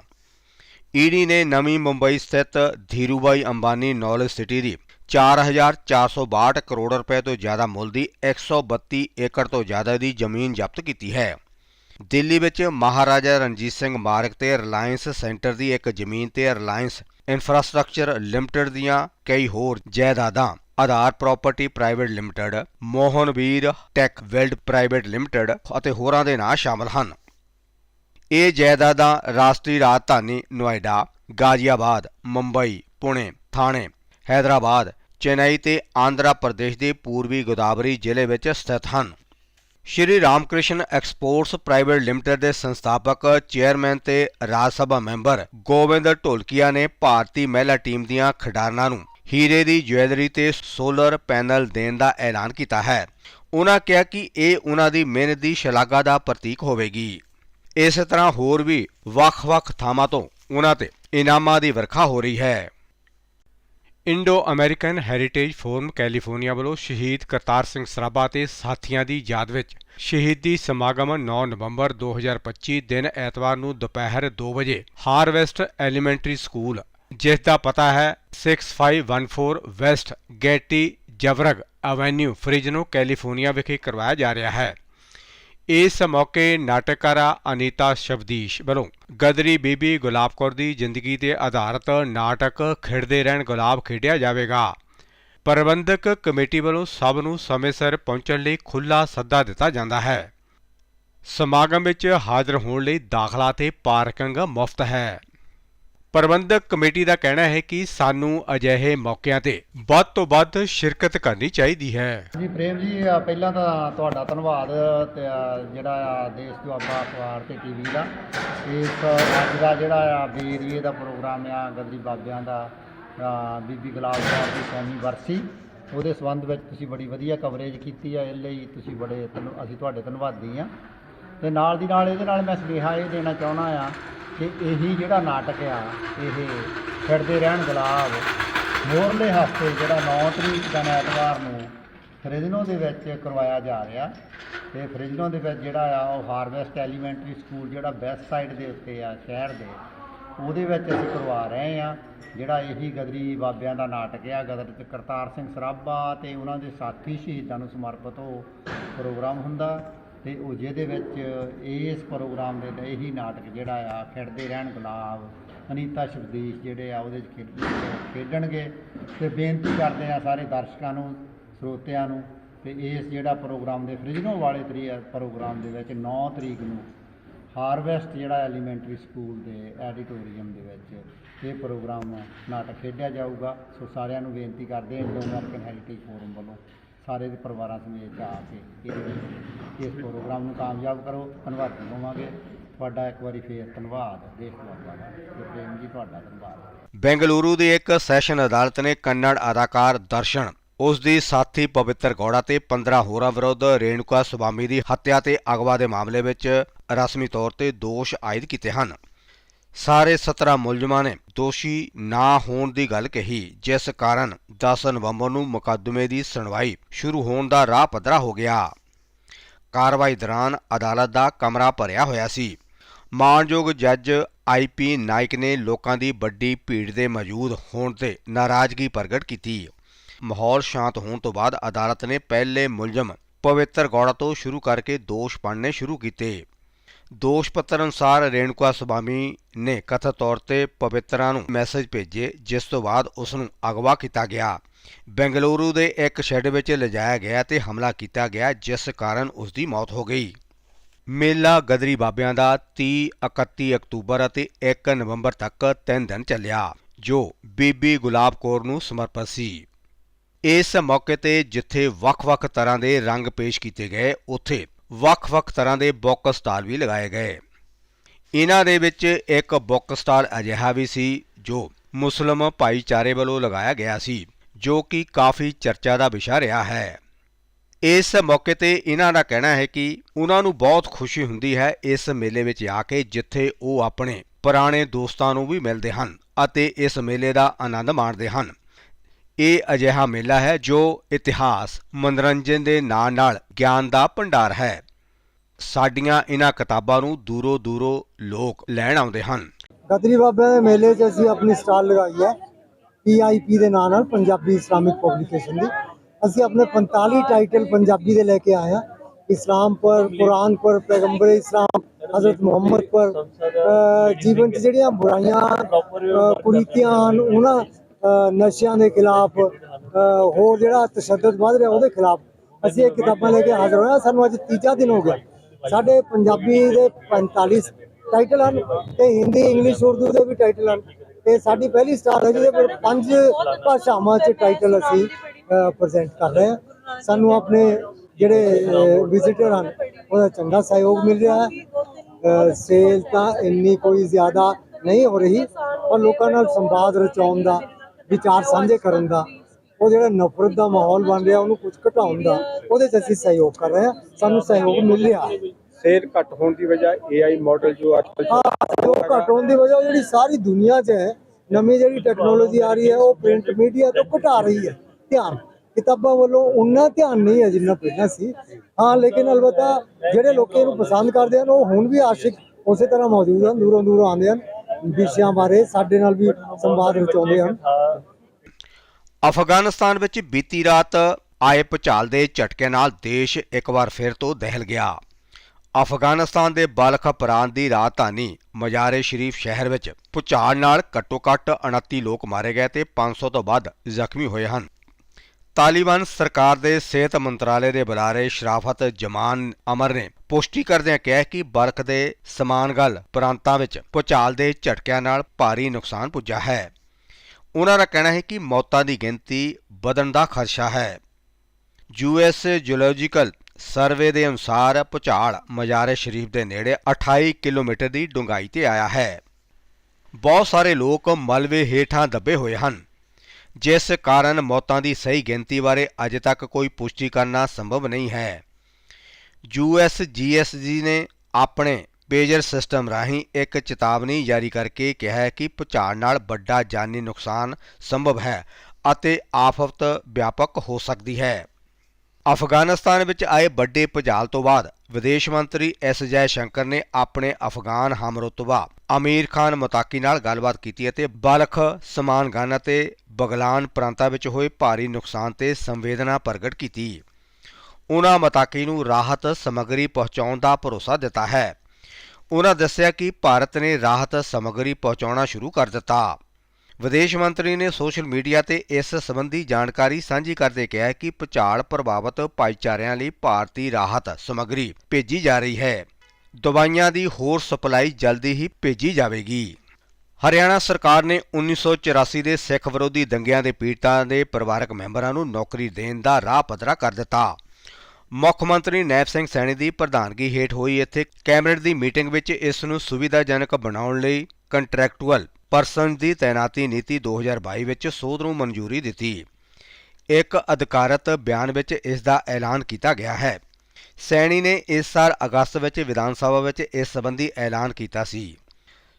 ਈਡੀ ਨੇ ਨਵੀਂ ਮੁੰਬਈ ਸਥਿਤ ਧੀਰੂਬਾਈ ਅੰਬਾਨੀ ਨੌਲੇਜ ਸਿਟੀ ਦੀ 4462 ਕਰੋੜ ਰੁਪਏ ਤੋਂ ਜ਼ਿਆਦਾ ਮੁੱਲ ਦੀ 132 ਏਕੜ ਤੋਂ ਜ਼ਿਆਦਾ ਦੀ ਜ਼ਮੀਨ ਜ਼ਬਤ ਕੀਤੀ ਹੈ। ਦਿੱਲੀ ਵਿੱਚ ਮਹਾਰਾਜਾ ਰਣਜੀਤ ਸਿੰਘ ਮਾਰਗ ਤੇ ਰਿਲਾਇੰਸ ਸੈਂਟਰ ਦੀ ਇੱਕ ਜ਼ਮੀਨ ਤੇ ਰਿਲਾਇੰਸ ਇਨਫਰਾਸਟ੍ਰਕਚਰ ਲਿਮਟਿਡ ਦੀਆਂ ਕਈ ਹੋਰ ਜਾਇਦਾਦਾਂ, Aadhar property private limited, Mohanbir tech weld private limited ਅਤੇ ਹੋਰਾਂ ਦੇ ਨਾਂ ਸ਼ਾਮਲ ਹਨ। ਇਹ ਜਾਇਦਾਦਾਂ ਰਾਸ਼ਟਰੀ ਰਾਜਧਾਨੀ ਨੋਇਡਾ, ਗਾਜ਼ੀਆਬਾਦ, ਮੁੰਬਈ, ਪੁਣੇ, ਥਾਣੇ ਹੈਦਰਾਬਾਦ, ਚੇਨਈ ਤੇ ਆਂਧਰਾ ਪ੍ਰਦੇਸ਼ ਦੇ ਪੂਰਬੀ ਗੋਦਾਵਰੀ ਜ਼ਿਲ੍ਹੇ ਵਿੱਚ ਸਥਿਤ ਹਨ। Shri Ramakrishna exports private limited ਦੇ ਸੰਸਥਾਪਕ, ਚੇਅਰਮੈਨ ਤੇ ਰਾਜ ਸਭਾ ਮੈਂਬਰ ਗੋਬਿੰਦ ਢੋਲਕੀਆ ਨੇ ਭਾਰਤੀ ਮਹਿਲਾ ਟੀਮ ਦੀਆਂ ਖਿਡਾਰਨਾਂ ਨੂੰ ਹੀਰੇ ਦੀ ਜੁਐਲਰੀ ਤੇ ਸੋਲਰ ਪੈਨਲ ਦੇਣ ਦਾ ਐਲਾਨ ਕੀਤਾ ਹੈ। ਉਹਨਾਂ ਕਿਹਾ ਕਿ ਇਹ ਉਹਨਾਂ ਦੀ ਮਿਹਨਤ ਦੀ ਸ਼ਲਾਘਾ ਦਾ ਪ੍ਰਤੀਕ ਹੋਵੇਗੀ। ਇਸੇ ਤਰ੍ਹਾਂ ਹੋਰ ਵੀ ਵੱਖ-ਵੱਖ ਥਾਵਾਂ ਤੋਂ ਉਹਨਾਂ ਤੇ ਇਨਾਮਾਂ ਦੀ ਵਰਖਾ ਹੋ ਰਹੀ ਹੈ। Indo American heritage forum California ਵੱਲੋਂ ਸ਼ਹੀਦ ਕਰਤਾਰ ਸਿੰਘ ਸਰਾਭਾ ਤੇ ਸਾਥੀਆਂ ਦੀ ਯਾਦ ਵਿੱਚ ਸ਼ਹੀਦੀ ਸਮਾਗਮ 9 ਨਵੰਬਰ 2025 ਦਿਨ ਐਤਵਾਰ ਨੂੰ ਦੁਪਹਿਰ 2 ਵਜੇ ਹਾਰਵੈਸਟ ਐਲੀਮੈਂਟਰੀ ਸਕੂਲ, ਜਿਸ ਦਾ ਪਤਾ ਹੈ 6514 West Gettysburg Avenue Fresno California ਵਿਖੇ ਕਰਵਾਇਆ ਜਾ ਰਿਹਾ ਹੈ। ਇਸ ਮੌਕੇ ਨਾਟਕਕਾਰਾ ਅਨੀਤਾ ਸ਼ਬਦੀਸ਼ ਵੱਲੋਂ ਗਦਰੀ ਬੀਬੀ ਗੁਲਾਬ ਕੌਰ ਦੀ ਜ਼ਿੰਦਗੀ ਤੇ ਆਧਾਰਿਤ ਨਾਟਕ ਖਿੜਦੇ ਰਹਿਣ ਗੁਲਾਬ ਖੇਡਿਆ ਜਾਵੇਗਾ। ਪ੍ਰਬੰਧਕ ਕਮੇਟੀ ਵੱਲੋਂ ਸਭ ਨੂੰ ਸਮੇਂ ਸਿਰ ਪਹੁੰਚਣ ਲਈ ਖੁੱਲਾ ਸੱਦਾ ਦਿੱਤਾ ਜਾਂਦਾ ਹੈ। ਸਮਾਗਮ ਵਿੱਚ ਹਾਜ਼ਰ ਹੋਣ ਲਈ ਦਾਖਲਾ ਤੇ ਪਾਰਕਿੰਗ ਮੁਫਤ ਹੈ। ਪ੍ਰਬੰਧਕ ਕਮੇਟੀ ਦਾ ਕਹਿਣਾ ਹੈ ਕਿ ਸਾਨੂੰ ਅਜਿਹੇ ਮੌਕਿਆਂ ਤੇ ਵੱਧ ਤੋਂ ਵੱਧ ਸ਼ਿਰਕਤ ਕਰਨੀ ਚਾਹੀਦੀ ਹੈ। ਜੀ ਪ੍ਰੇਮ ਜੀ ਪਹਿਲਾਂ ਤਾਂ ਤੁਹਾਡਾ ਧੰਨਵਾਦ, ਤੇ ਜਿਹੜਾ ਆ ਦੇਸ਼ ਦੁਆਬਾ ਅਖਬਾਰ ਤੇ ਟੀਵੀ ਦਾ, ਇਸ ਅੱਜ ਦਾ ਜਿਹੜਾ ਆ ਬੇਰੀਏ ਦਾ ਪ੍ਰੋਗਰਾਮ ਆ, ਗਦਰੀ ਬਾਬਿਆਂ ਦਾ ਬੀਬੀ ਗੁਲਾਬ ਕੌਰ ਦੀ ਸੌਵੀਂ ਵਰਸੀ ਉਹਦੇ ਸੰਬੰਧ ਵਿੱਚ ਤੁਸੀਂ ਬੜੀ ਵਧੀਆ ਕਵਰੇਜ ਕੀਤੀ ਆ ਇਹ ਲਈ ਤੁਸੀਂ ਬੜੇ ਧੰਨ- ਅਸੀਂ ਤੁਹਾਡੇ ਧੰਨਵਾਦੀ ਆ। ਤੇ ਨਾਲ ਦੀ ਨਾਲ ਇਹਦੇ ਨਾਲ ਮੈਂ ਸੁਨੇਹਾ ਇਹ ਦੇਣਾ ਚਾਹੁੰਦਾ ਆ ਕਿ ਇਹੀ ਜਿਹੜਾ ਨਾਟਕ ਆ, ਇਹ ਛੱਡਦੇ ਰਹਿਣ ਗੁਲਾਬ। ਮੋਰਲੇ ਹਫ਼ਤੇ ਜਿਹੜਾ 9 ਤਰੀਕ ਦਾ ਐਤਵਾਰ ਨੂੰ ਫ੍ਰਿਜਨੋ ਦੇ ਵਿੱਚ ਕਰਵਾਇਆ ਜਾ ਰਿਹਾ। ਤੇ ਫ੍ਰਿਜਨੋ ਦੇ ਵਿੱਚ ਜਿਹੜਾ ਆ, ਉਹ ਹਾਰਵੈਸਟ ਐਲੀਮੈਂਟਰੀ ਸਕੂਲ ਜਿਹੜਾ ਬੈਸਟ ਸਾਈਡ ਦੇ ਉੱਤੇ ਆ, ਸ਼ਹਿਰ ਦੇ, ਉਹਦੇ ਵਿੱਚ ਅਸੀਂ ਕਰਵਾ ਰਹੇ ਆ। ਜਿਹੜਾ ਇਹੀ ਗਦਰੀ ਬਾਬਿਆਂ ਦਾ ਨਾਟਕ ਆ, ਗਦਰ ਕਰਤਾਰ ਸਿੰਘ ਸਰਾਭਾ ਤੇ ਉਹਨਾਂ ਦੇ ਸਾਥੀ ਸ਼ਹੀਦਾਂ ਨੂੰ ਸਮਰਪਿਤ ਉਹ ਪ੍ਰੋਗਰਾਮ ਹੁੰਦਾ। ਤੇ ਉਹ ਜਿਹਦੇ ਵਿੱਚ ਇਸ ਪ੍ਰੋਗਰਾਮ ਦੇ ਲਈ ਹੀ ਨਾਟਕ ਜਿਹੜਾ ਆ, ਖੇਡਦੇ ਰਹਿਣ ਗੁਲਾਬ, ਅਨੀਤਾ ਸ਼ਬਦੀਸ਼ ਜਿਹੜੇ ਆ ਉਹਦੇ 'ਚ ਖੇਡ- ਖੇਡਣਗੇ ਤੇ ਬੇਨਤੀ ਕਰਦੇ ਆ ਸਾਰੇ ਦਰਸ਼ਕਾਂ ਨੂੰ, ਸਰੋਤਿਆਂ ਨੂੰ ਤੇ ਇਸ ਜਿਹੜਾ ਪ੍ਰੋਗਰਾਮ ਦੇ ਫ੍ਰਿਜਨੋ ਵਾਲੇ ਤਰੀ, ਪ੍ਰੋਗਰਾਮ ਦੇ ਵਿੱਚ 9 ਤਰੀਕ ਨੂੰ ਹਾਰਵੈਸਟ ਜਿਹੜਾ ਐਲੀਮੈਂਟਰੀ ਸਕੂਲ ਦੇ ਐਡੀਟੋਰੀਅਮ ਦੇ ਵਿੱਚ ਇਹ ਪ੍ਰੋਗਰਾਮ ਨਾਟਕ ਖੇਡਿਆ ਜਾਊਗਾ। ਸੋ ਸਾਰਿਆਂ ਨੂੰ ਬੇਨਤੀ ਕਰਦੇ ਹਾਂ ਇੰਡੋ ਅਮਰੀਕਨ ਹੈਰੀਟੇਜ ਫੋਰਮ ਵੱਲੋਂ। ਸਾਰੇ ਦੇ ਪਰਿਵਾਰਾਂ ਸਮੇਤ ਆ ਕੇ ਇਹਦੇ ਇਸ ਪ੍ਰੋਗਰਾਮ ਨੂੰ ਕਾਮਯਾਬ ਕਰੋ, ਧੰਨਵਾਦੀ ਹੋਵਾਂਗੇ। ਤੁਹਾਡਾ ਇੱਕ ਵਾਰੀ ਫੇਰ ਧੰਨਵਾਦ, ਦੇਸ਼ ਦੁਆਬਾ ਦਾ। ਪ੍ਰੇਮ ਜੀ, ਤੁਹਾਡਾ ਧੰਨਵਾਦ। ਬੈਂਗਲੁਰੂ ਦੀ ਇੱਕ ਸੈਸ਼ਨ ਅਦਾਲਤ ਨੇ ਕੰਨੜ ਅਦਾਕਾਰ ਦਰਸ਼ਨ, ਉਸ ਦੀ ਸਾਥੀ ਪਵਿੱਤਰ ਗੌੜਾ ਤੇ 15 ਹੋਰਾਂ ਵਿਰੁੱਧ ਰੇਣੁਕਾ ਸੁਵਾਮੀ ਦੀ ਹੱਤਿਆ ਤੇ ਅਗਵਾ ਦੇ ਮਾਮਲੇ ਵਿੱਚ ਰਸਮੀ ਤੌਰ ਤੇ ਦੋਸ਼ ਆਇਦ ਕੀਤੇ ਹਨ। ਸਾਰੇ 17 ਮੁਲਜ਼ਮਾਂ ਨੇ ਦੋਸ਼ੀ ਨਾ ਹੋਣ ਦੀ ਗੱਲ ਕਹੀ, ਜਿਸ ਕਾਰਨ 10 ਨਵੰਬਰ ਨੂੰ ਮੁਕੱਦਮੇ ਦੀ ਸੁਣਵਾਈ ਸ਼ੁਰੂ ਹੋਣ ਦਾ ਰਾਹ ਪੱਧਰਾ ਹੋ ਗਿਆ। ਕਾਰਵਾਈ ਦੌਰਾਨ ਅਦਾਲਤ ਦਾ ਕਮਰਾ ਭਰਿਆ ਹੋਇਆ ਸੀ। ਮਾਣਯੋਗ ਜੱਜ ਆਈਪੀ ਨਾਇਕ ਨੇ ਲੋਕਾਂ ਦੀ ਵੱਡੀ ਭੀੜ ਦੇ ਮੌਜੂਦ ਹੋਣ ਤੇ ਨਾਰਾਜ਼ਗੀ ਪ੍ਰਗਟ ਕੀਤੀ। ਮਾਹੌਲ ਸ਼ਾਂਤ ਹੋਣ ਤੋਂ ਬਾਅਦ ਅਦਾਲਤ ਨੇ ਪਹਿਲੇ ਮੁਲਜ਼ਮ ਪਵਿੱਤਰ ਗੌੜਾ ਤੋਂ ਸ਼ੁਰੂ ਕਰਕੇ ਦੋਸ਼ ਪੜ੍ਹਨੇ ਸ਼ੁਰੂ ਕੀਤੇ। ਦੋਸ਼ ਪੱਤਰ ਅਨੁਸਾਰ ਰੇਣੂਕਾ ਸੁਬਾਮੀ ਨੇ ਕਥਿਤ ਤੌਰ ਤੇ ਪਵਿੱਤਰਾ ਨੂੰ ਮੈਸੇਜ ਭੇਜੇ, ਜਿਸ ਤੋਂ ਬਾਅਦ ਉਸ ਨੂੰ ਅਗਵਾ ਕੀਤਾ ਗਿਆ। ਬੈਂਗਲੁਰੂ ਦੇ ਇੱਕ ਸ਼ੈੱਡ ਵਿੱਚ ਲਿਜਾਇਆ ਗਿਆ ਤੇ ਹਮਲਾ ਕੀਤਾ ਗਿਆ, ਜਿਸ ਕਾਰਨ ਉਸ ਦੀ ਮੌਤ ਹੋ ਗਈ। ਮੇਲਾ ਗਦਰੀ ਬਾਬਿਆਂ ਦਾ 30 31 ਅਕਤੂਬਰ ਅਤੇ 1 ਨਵੰਬਰ ਤੱਕ 3 ਦਿਨ ਚੱਲਿਆ, ਜੋ ਬੀਬੀ ਗੁਲਾਬ ਕੌਰ ਨੂੰ ਸਮਰਪਿਤ ਸੀ। ਇਸ ਮੌਕੇ ਤੇ ਜਿੱਥੇ ਵੱਖ-ਵੱਖ ਤਰ੍ਹਾਂ ਦੇ ਰੰਗ ਪੇਸ਼ ਕੀਤੇ ਗਏ, ਉੱਥੇ ਵੱਖ-ਵੱਖ ਤਰ੍ਹਾਂ ਦੇ ਬੁੱਕ ਸਟਾਲ ਵੀ ਲਗਾਏ ਗਏ। ਇਹਨਾਂ ਦੇ ਵਿੱਚ ਇੱਕ ਬੁੱਕ ਸਟਾਲ ਅਜਿਹਾ ਵੀ ਸੀ, ਜੋ ਮੁਸਲਮ ਭਾਈਚਾਰੇ ਵੱਲੋਂ ਲਗਾਇਆ ਗਿਆ ਸੀ, ਜੋ ਕਿ ਕਾਫੀ ਚਰਚਾ ਦਾ ਵਿਸ਼ਾ ਰਿਹਾ ਹੈ। ਇਸ ਮੌਕੇ ਤੇ ਇਹਨਾਂ ਦਾ ਕਹਿਣਾ ਹੈ ਕਿ ਉਹਨਾਂ ਨੂੰ ਬਹੁਤ ਖੁਸ਼ੀ ਹੁੰਦੀ ਹੈ ਇਸ ਮੇਲੇ ਵਿੱਚ ਆ ਕੇ, ਜਿੱਥੇ ਉਹ ਆਪਣੇ ਪੁਰਾਣੇ ਦੋਸਤਾਂ ਨੂੰ ਵੀ ਮਿਲਦੇ ਹਨ ਅਤੇ ਇਸ ਮੇਲੇ ਦਾ ਆਨੰਦ ਮਾਣਦੇ ਹਨ। ਇਹ ਅਜਿਹਾ ਮੇਲਾ ਹੈ ਜੋ ਇਤਿਹਾਸ, ਮਨੋਰੰਜਨ ਦੇ ਨਾਲ ਨਾਲ ਗਿਆਨ ਦਾ ਭੰਡਾਰ ਹੈ। ਸਾਡੀਆਂ ਇਹਨਾਂ ਕਿਤਾਬਾਂ ਨੂੰ ਦੂਰੋਂ ਦੂਰੋਂ ਲੋਕ ਲੈਣ ਆਉਂਦੇ ਹਨ। ਗਦਰੀ ਬਾਬਿਆਂ ਦੇ ਮੇਲੇ 'ਚ ਅਸੀਂ ਆਪਣੀ ਸਟਾਲ ਲਗਾਈ ਹੈ ਪੀਆਈਪੀ ਦੇ ਨਾਂ ਨਾਲ, ਪੰਜਾਬੀ ਇਸਲਾਮਿਕ ਪਬਲੀਕੇਸ਼ਨ ਦੀ। ਅਸੀਂ ਆਪਣੇ 45 ਟਾਈਟਲ ਪੰਜਾਬੀ ਦੇ ਲੈ ਕੇ ਆਏ ਹਾਂ। ਇਸਲਾਮ ਪਰ, ਕੁਰਾਨ ਪਰ, ਪੈਗੰਬਰ ਇਸਲਾਮ, ਹਜ਼ਰਤ ਮੁਹੰਮਦ ਪਰ ਜੀਵਨ 'ਚ ਜਿਹੜੀਆਂ ਬੁਰਾਈਆਂ ਕੁਰੀਤੀਆਂ ਹਨ, ਉਹਨਾਂ ਨਸ਼ਿਆਂ ਦੇ ਖਿਲਾਫ ਹੋਰ ਜਿਹੜਾ ਤਸ਼ੱਦਦ ਵੱਧ ਰਿਹਾ ਉਹਦੇ ਖਿਲਾਫ ਅਸੀਂ ਇਹ ਕਿਤਾਬਾਂ ਲੈ ਕੇ ਹਾਜ਼ਰ ਹੋਏ ਹਾਂ। ਸਾਨੂੰ ਅੱਜ ਤੀਜਾ ਦਿਨ ਹੋ ਗਿਆ। ਸਾਡੇ ਪੰਜਾਬੀ ਦੇ 45 ਟਾਈਟਲ ਹਨ ਤੇ ਹਿੰਦੀ, ਇੰਗਲਿਸ਼, ਉਰਦੂ ਦੇ ਵੀ ਟਾਈਟਲ ਹਨ। ਤੇ ਸਾਡੀ ਪਹਿਲੀ ਸਟਾਰ ਹੈ ਜਿਹਦੇ ਪਰ ਪੰਜ ਭਾਸ਼ਾਵਾਂ 'ਚ ਟਾਈਟਲ ਅਸੀਂ ਪ੍ਰੈਜ਼ੈਂਟ ਕਰ ਰਹੇ ਹਾਂ। ਸਾਨੂੰ ਆਪਣੇ ਜਿਹੜੇ ਵਿਜ਼ਿਟਰ ਹਨ, ਉਹਦਾ ਚੰਗਾ ਸਹਿਯੋਗ ਮਿਲ ਰਿਹਾ ਹੈ। ਸੇਲ ਤਾਂ ਇੰਨੀ ਕੋਈ ਜ਼ਿਆਦਾ ਨਹੀਂ ਹੋ ਰਹੀ, ਪਰ ਲੋਕਾਂ ਨਾਲ ਸੰਵਾਦ ਰਚਾਉਣ ਦਾ ਵਿਚਾਰ ਸਾਂਝੇ ਕਰਨ ਦਾ ਉਹ ਜਿਹੜਾ ਨਫ਼ਰਤ ਦਾ ਮਾਹੌਲ ਬਣ ਰਿਹਾ ਉਹਨੂੰ ਕੁਝ ਘਟਾਉਣ ਦਾ ਉਹਦੇ 'ਚ ਅਸੀਂ ਸਹਿਯੋਗ ਕਰ ਰਹੇ ਹਾਂ ਸਾਨੂੰ ਸਹਿਯੋਗ ਮਿਲ ਰਿਹਾ ਸੇਲ ਘੱਟ ਹੋਣ ਦੀ ਵਜ੍ਹਾ AI ਮਾਡਲ ਜੋ ਅੱਜ ਕੱਲ੍ਹ ਘੱਟ ਹੋਣ ਦੀ ਵਜ੍ਹਾ ਜਿਹੜੀ ਸਾਰੀ ਦੁਨੀਆ 'ਚ ਹੈ ਨਵੀਂ ਜਿਹੜੀ ਟੈਕਨੋਲੋਜੀ ਆ ਰਹੀ ਹੈ ਉਹ ਪ੍ਰਿੰਟ ਮੀਡੀਆ ਤੋਂ ਘਟਾ ਰਹੀ ਹੈ ਧਿਆਨ। ਕਿਤਾਬਾਂ ਵੱਲੋਂ ਉਨਾ ਧਿਆਨ ਨਹੀਂ ਹੈ ਜਿੰਨਾ ਪਹਿਲਾਂ ਸੀ। ਹਾਂ ਲੇਕਿਨ ਅਲਬત્ਤਾ ਜਿਹੜੇ ਲੋਕ ਇਹਨੂੰ ਪਸੰਦ ਕਰਦੇ ਹਨ ਉਹ ਹੁਣ ਵੀ ਆਸ਼ਿਕ ਉਸੇ ਤਰ੍ਹਾਂ ਮੌਜੂਦ ਹਨ ਦੂਰੋਂ ਦੂਰੋਂ ਆਉਂਦੇ ਹਨ। ਵਿਸ਼ਿਆਂ ਬਾਰੇ ਸਾਡੇ ਨਾਲ ਵੀ ਸੰਵਾਦ ਰਚਾਉਂਦੇ ਹਨ। ਅਫਗਾਨਿਸਤਾਨ ਵਿੱਚ ਬੀਤੀ ਰਾਤ ਆਏ ਭੁਚਾਲ ਦੇ ਝਟਕੇ ਨਾਲ ਦੇਸ਼ ਇੱਕ ਵਾਰ ਫਿਰ ਤੋਂ ਦਹਿਲ ਗਿਆ। ਅਫਗਾਨਿਸਤਾਨ ਦੇ ਬਲਖ ਪ੍ਰਾਂਤ ਦੀ ਰਾਜਧਾਨੀ ਮਜ਼ਾਰੇ ਸ਼ਰੀਫ ਸ਼ਹਿਰ ਵਿੱਚ ਭੁਚਾਲ ਨਾਲ ਘੱਟੋ-ਘੱਟ 29 ਲੋਕ ਮਾਰੇ ਗਏ ਤੇ 500 ਤੋਂ ਵੱਧ ਜ਼ਖਮੀ ਹੋਏ ਹਨ। ਤਾਲਿਬਾਨ ਸਰਕਾਰ ਦੇ ਸਿਹਤ ਮੰਤਰਾਲੇ ਦੇ ਬੁਲਾਰੇ ਸ਼ਰਾਫਤ ਜਮਾਨ ਅਮਰ ਨੇ ਪੁਸ਼ਟੀ ਕਰਦਿਆਂ ਕਿਹਾ ਕਿ ਬਰਖ ਦੇ ਸਮਾਨਗਲ ਪ੍ਰਾਂਤਾਂ ਵਿੱਚ ਭੁਚਾਲ ਦੇ ਝਟਕਿਆਂ ਨਾਲ ਭਾਰੀ ਨੁਕਸਾਨ ਪੁੱਜਾ ਹੈ। ਉਹਨਾਂ ਦਾ ਕਹਿਣਾ ਹੈ ਕਿ ਮੌਤਾਂ ਦੀ ਗਿਣਤੀ ਵਧਣ ਦਾ ਖਦਸ਼ਾ ਹੈ। ਯੂਐਸ ਜੀਓਲੋਜੀਕਲ ਸਰਵੇ ਦੇ ਅਨੁਸਾਰ ਭੁਚਾਲ ਮਜ਼ਾਰੇ ਸ਼ਰੀਫ ਦੇ ਨੇੜੇ 28 ਕਿਲੋਮੀਟਰ ਦੀ ਡੂੰਘਾਈ ਤੇ ਆਇਆ ਹੈ। ਬਹੁਤ ਸਾਰੇ ਲੋਕ ਮਲਵੇ ਹੇਠਾਂ ਦੱਬੇ ਹੋਏ ਹਨ। ਜਿਸ ਕਾਰਨ ਮੌਤਾਂ ਦੀ ਸਹੀ ਗਿਣਤੀ ਬਾਰੇ ਅਜੇ ਤੱਕ ਕੋਈ ਪੁਸ਼ਟੀ ਕਰਨਾ ਸੰਭਵ ਨਹੀਂ ਹੈ। ਯੂਐਸਜੀਐਸਜੀ ਨੇ ਆਪਣੇ ਪੇਜਰ ਸਿਸਟਮ ਰਾਹੀਂ ਇੱਕ ਚੇਤਾਵਨੀ ਜਾਰੀ ਕਰਕੇ ਕਿਹਾ ਹੈ ਕਿ ਭੁਚਾਲ ਨਾਲ ਵੱਡਾ ਜਾਨੀ ਨੁਕਸਾਨ ਸੰਭਵ ਹੈ ਅਤੇ ਆਫਤ ਵਿਆਪਕ ਹੋ ਸਕਦੀ ਹੈ। ਅਫਗਾਨਿਸਤਾਨ ਵਿੱਚ ਆਏ ਵੱਡੇ ਭੁਚਾਲ ਤੋਂ ਬਾਅਦ ਵਿਦੇਸ਼ ਮੰਤਰੀ ਐਸ ਜੈ ਸ਼ੰਕਰ ਨੇ ਆਪਣੇ ਅਫਗਾਨ ਹਮਰਤਬਾ ਅਮੀਰ ਖਾਨ ਮਤਾਕੀ ਨਾਲ ਗੱਲਬਾਤ ਕੀਤੀ ਅਤੇ ਬਲਖ ਸਮਾਨਗਨ ਅਤੇ ਬਗਲਾਨ ਪ੍ਰਾਂਤਾਂ ਵਿੱਚ ਹੋਏ ਭਾਰੀ ਨੁਕਸਾਨ ਤੇ ਸੰਵੇਦਨਾ ਪ੍ਰਗਟ ਕੀਤੀ। ਉਹਨਾਂ ਮਤਾਕੀ ਨੂੰ ਰਾਹਤ ਸਮੱਗਰੀ ਪਹੁੰਚਾਉਣ ਦਾ ਭਰੋਸਾ ਦਿੱਤਾ ਹੈ। ਉਹਨਾਂ ਦੱਸਿਆ ਕਿ ਭਾਰਤ ਨੇ ਰਾਹਤ ਸਮੱਗਰੀ ਪਹੁੰਚਾਉਣਾ ਸ਼ੁਰੂ ਕਰ ਦਿੱਤਾ। ਵਿਦੇਸ਼ ਮੰਤਰੀ ਨੇ ਸੋਸ਼ਲ ਮੀਡੀਆ ਤੇ ਇਸ ਸੰਬੰਧੀ ਜਾਣਕਾਰੀ ਸਾਂਝੀ ਕਰਦੇ ਕਿਹਾ ਕਿ ਭੁਚਾਲ ਪ੍ਰਭਾਵਿਤ ਭਾਈਚਾਰਿਆਂ ਲਈ ਭਾਰਤੀ ਰਾਹਤ ਸਮੱਗਰੀ ਭੇਜੀ ਜਾ ਰਹੀ ਹੈ। ਦਵਾਈਆਂ ਦੀ ਹੋਰ ਸਪਲਾਈ ਜਲਦੀ ਹੀ ਭੇਜੀ ਜਾਵੇਗੀ। ਹਰਿਆਣਾ ਸਰਕਾਰ ਨੇ 1984 ਦੇ ਸਿੱਖ ਵਿਰੋਧੀ ਦੰਗਿਆਂ ਦੇ ਪੀੜਤਾਂ ਦੇ ਪਰਿਵਾਰਕ ਮੈਂਬਰਾਂ ਨੂੰ ਨੌਕਰੀ ਦੇਣ ਦਾ ਰਾਹ ਪੱਧਰਾ ਕਰ ਦਿੱਤਾ। ਮੁੱਖ ਮੰਤਰੀ ਨੈਬ ਸਿੰਘ ਸੈਣੀ ਦੀ ਪ੍ਰਧਾਨਗੀ ਹੇਠ ਹੋਈ ਇੱਥੇ ਕੈਬਨਿਟ ਦੀ ਮੀਟਿੰਗ ਵਿੱਚ ਇਸ ਨੂੰ ਸੁਵਿਧਾਜਨਕ ਬਣਾਉਣ ਲਈ ਕੰਟਰੈਕਟੁਅਲ ਪਰਸਨ ਦੀ ਤੈਨਾਤੀ ਨੀਤੀ 2022 ਵਿੱਚ ਸੋਧ ਨੂੰ ਮਨਜ਼ੂਰੀ ਦਿੱਤੀ। ਇੱਕ ਅਧਿਕਾਰਤ ਬਿਆਨ ਵਿੱਚ ਇਸ ਦਾ ਐਲਾਨ ਕੀਤਾ ਗਿਆ ਹੈ। ਸੈਣੀ ਨੇ ਇਸ ਸਾਲ ਅਗਸਤ ਵਿੱਚ ਵਿਧਾਨ ਸਭਾ ਵਿੱਚ ਇਸ ਸੰਬੰਧੀ ਐਲਾਨ ਕੀਤਾ ਸੀ।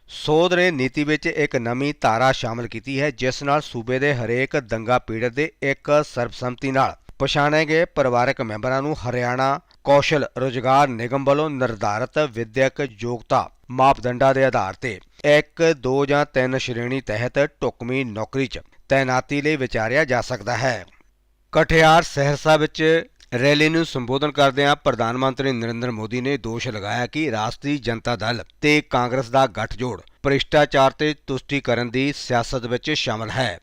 ਸੋਧ ਨੇ ਨੀਤੀ ਵਿੱਚ ਇੱਕ ਨਵੀਂ ਧਾਰਾ ਸ਼ਾਮਲ ਕੀਤੀ ਹੈ, ਜਿਸ ਨਾਲ ਸੂਬੇ ਦੇ ਹਰੇਕ ਦੰਗਾ ਪੀੜਤ ਦੇ ਇੱਕ ਸਰਬਸੰਮਤੀ ਨਾਲ ਪਛਾਣੇ ਗਏ ਪਰਿਵਾਰਕ ਮੈਂਬਰਾਂ ਨੂੰ ਹਰਿਆਣਾ ਕੌਸ਼ਲ ਰੋਜ਼ਗਾਰ ਨਿਗਮ ਵੱਲੋਂ ਨਿਰਧਾਰਤ ਵਿਦਿਅਕ ਯੋਗਤਾ ਮਾਪਦੰਡਾਂ ਦੇ ਆਧਾਰ ਤੇ 1 2 ਜਾਂ ਤਿੰਨ ਸ਼੍ਰੇਣੀ ਤਹਿਤ ਢੁਕਵੀਂ ਨੌਕਰੀ 'ਚ ਤੈਨਾਤੀ ਲਈ ਵਿਚਾਰਿਆ ਜਾ ਸਕਦਾ ਹੈ। ਕਠਿਆਰ ਸਹਿਰਸਾ ਵਿੱਚ ਰੈਲੀ ਨੂੰ ਸੰਬੋਧਨ ਕਰਦਿਆਂ ਪ੍ਰਧਾਨ ਮੰਤਰੀ ਨਰਿੰਦਰ ਮੋਦੀ ਨੇ ਦੋਸ਼ ਲਗਾਇਆ ਕਿ ਰਾਸ਼ਟਰੀ ਜਨਤਾ ਦਲ ਤੇ ਕਾਂਗਰਸ ਦਾ ਗੱਠਜੋੜ ਭ੍ਰਿਸ਼ਟਾਚਾਰ ਤੇ ਤੁਸ਼ਟੀਕਰਨ ਦੀ ਸਿਆਸਤ ਵਿੱਚ ਸ਼ਾਮਲ ਹੈ।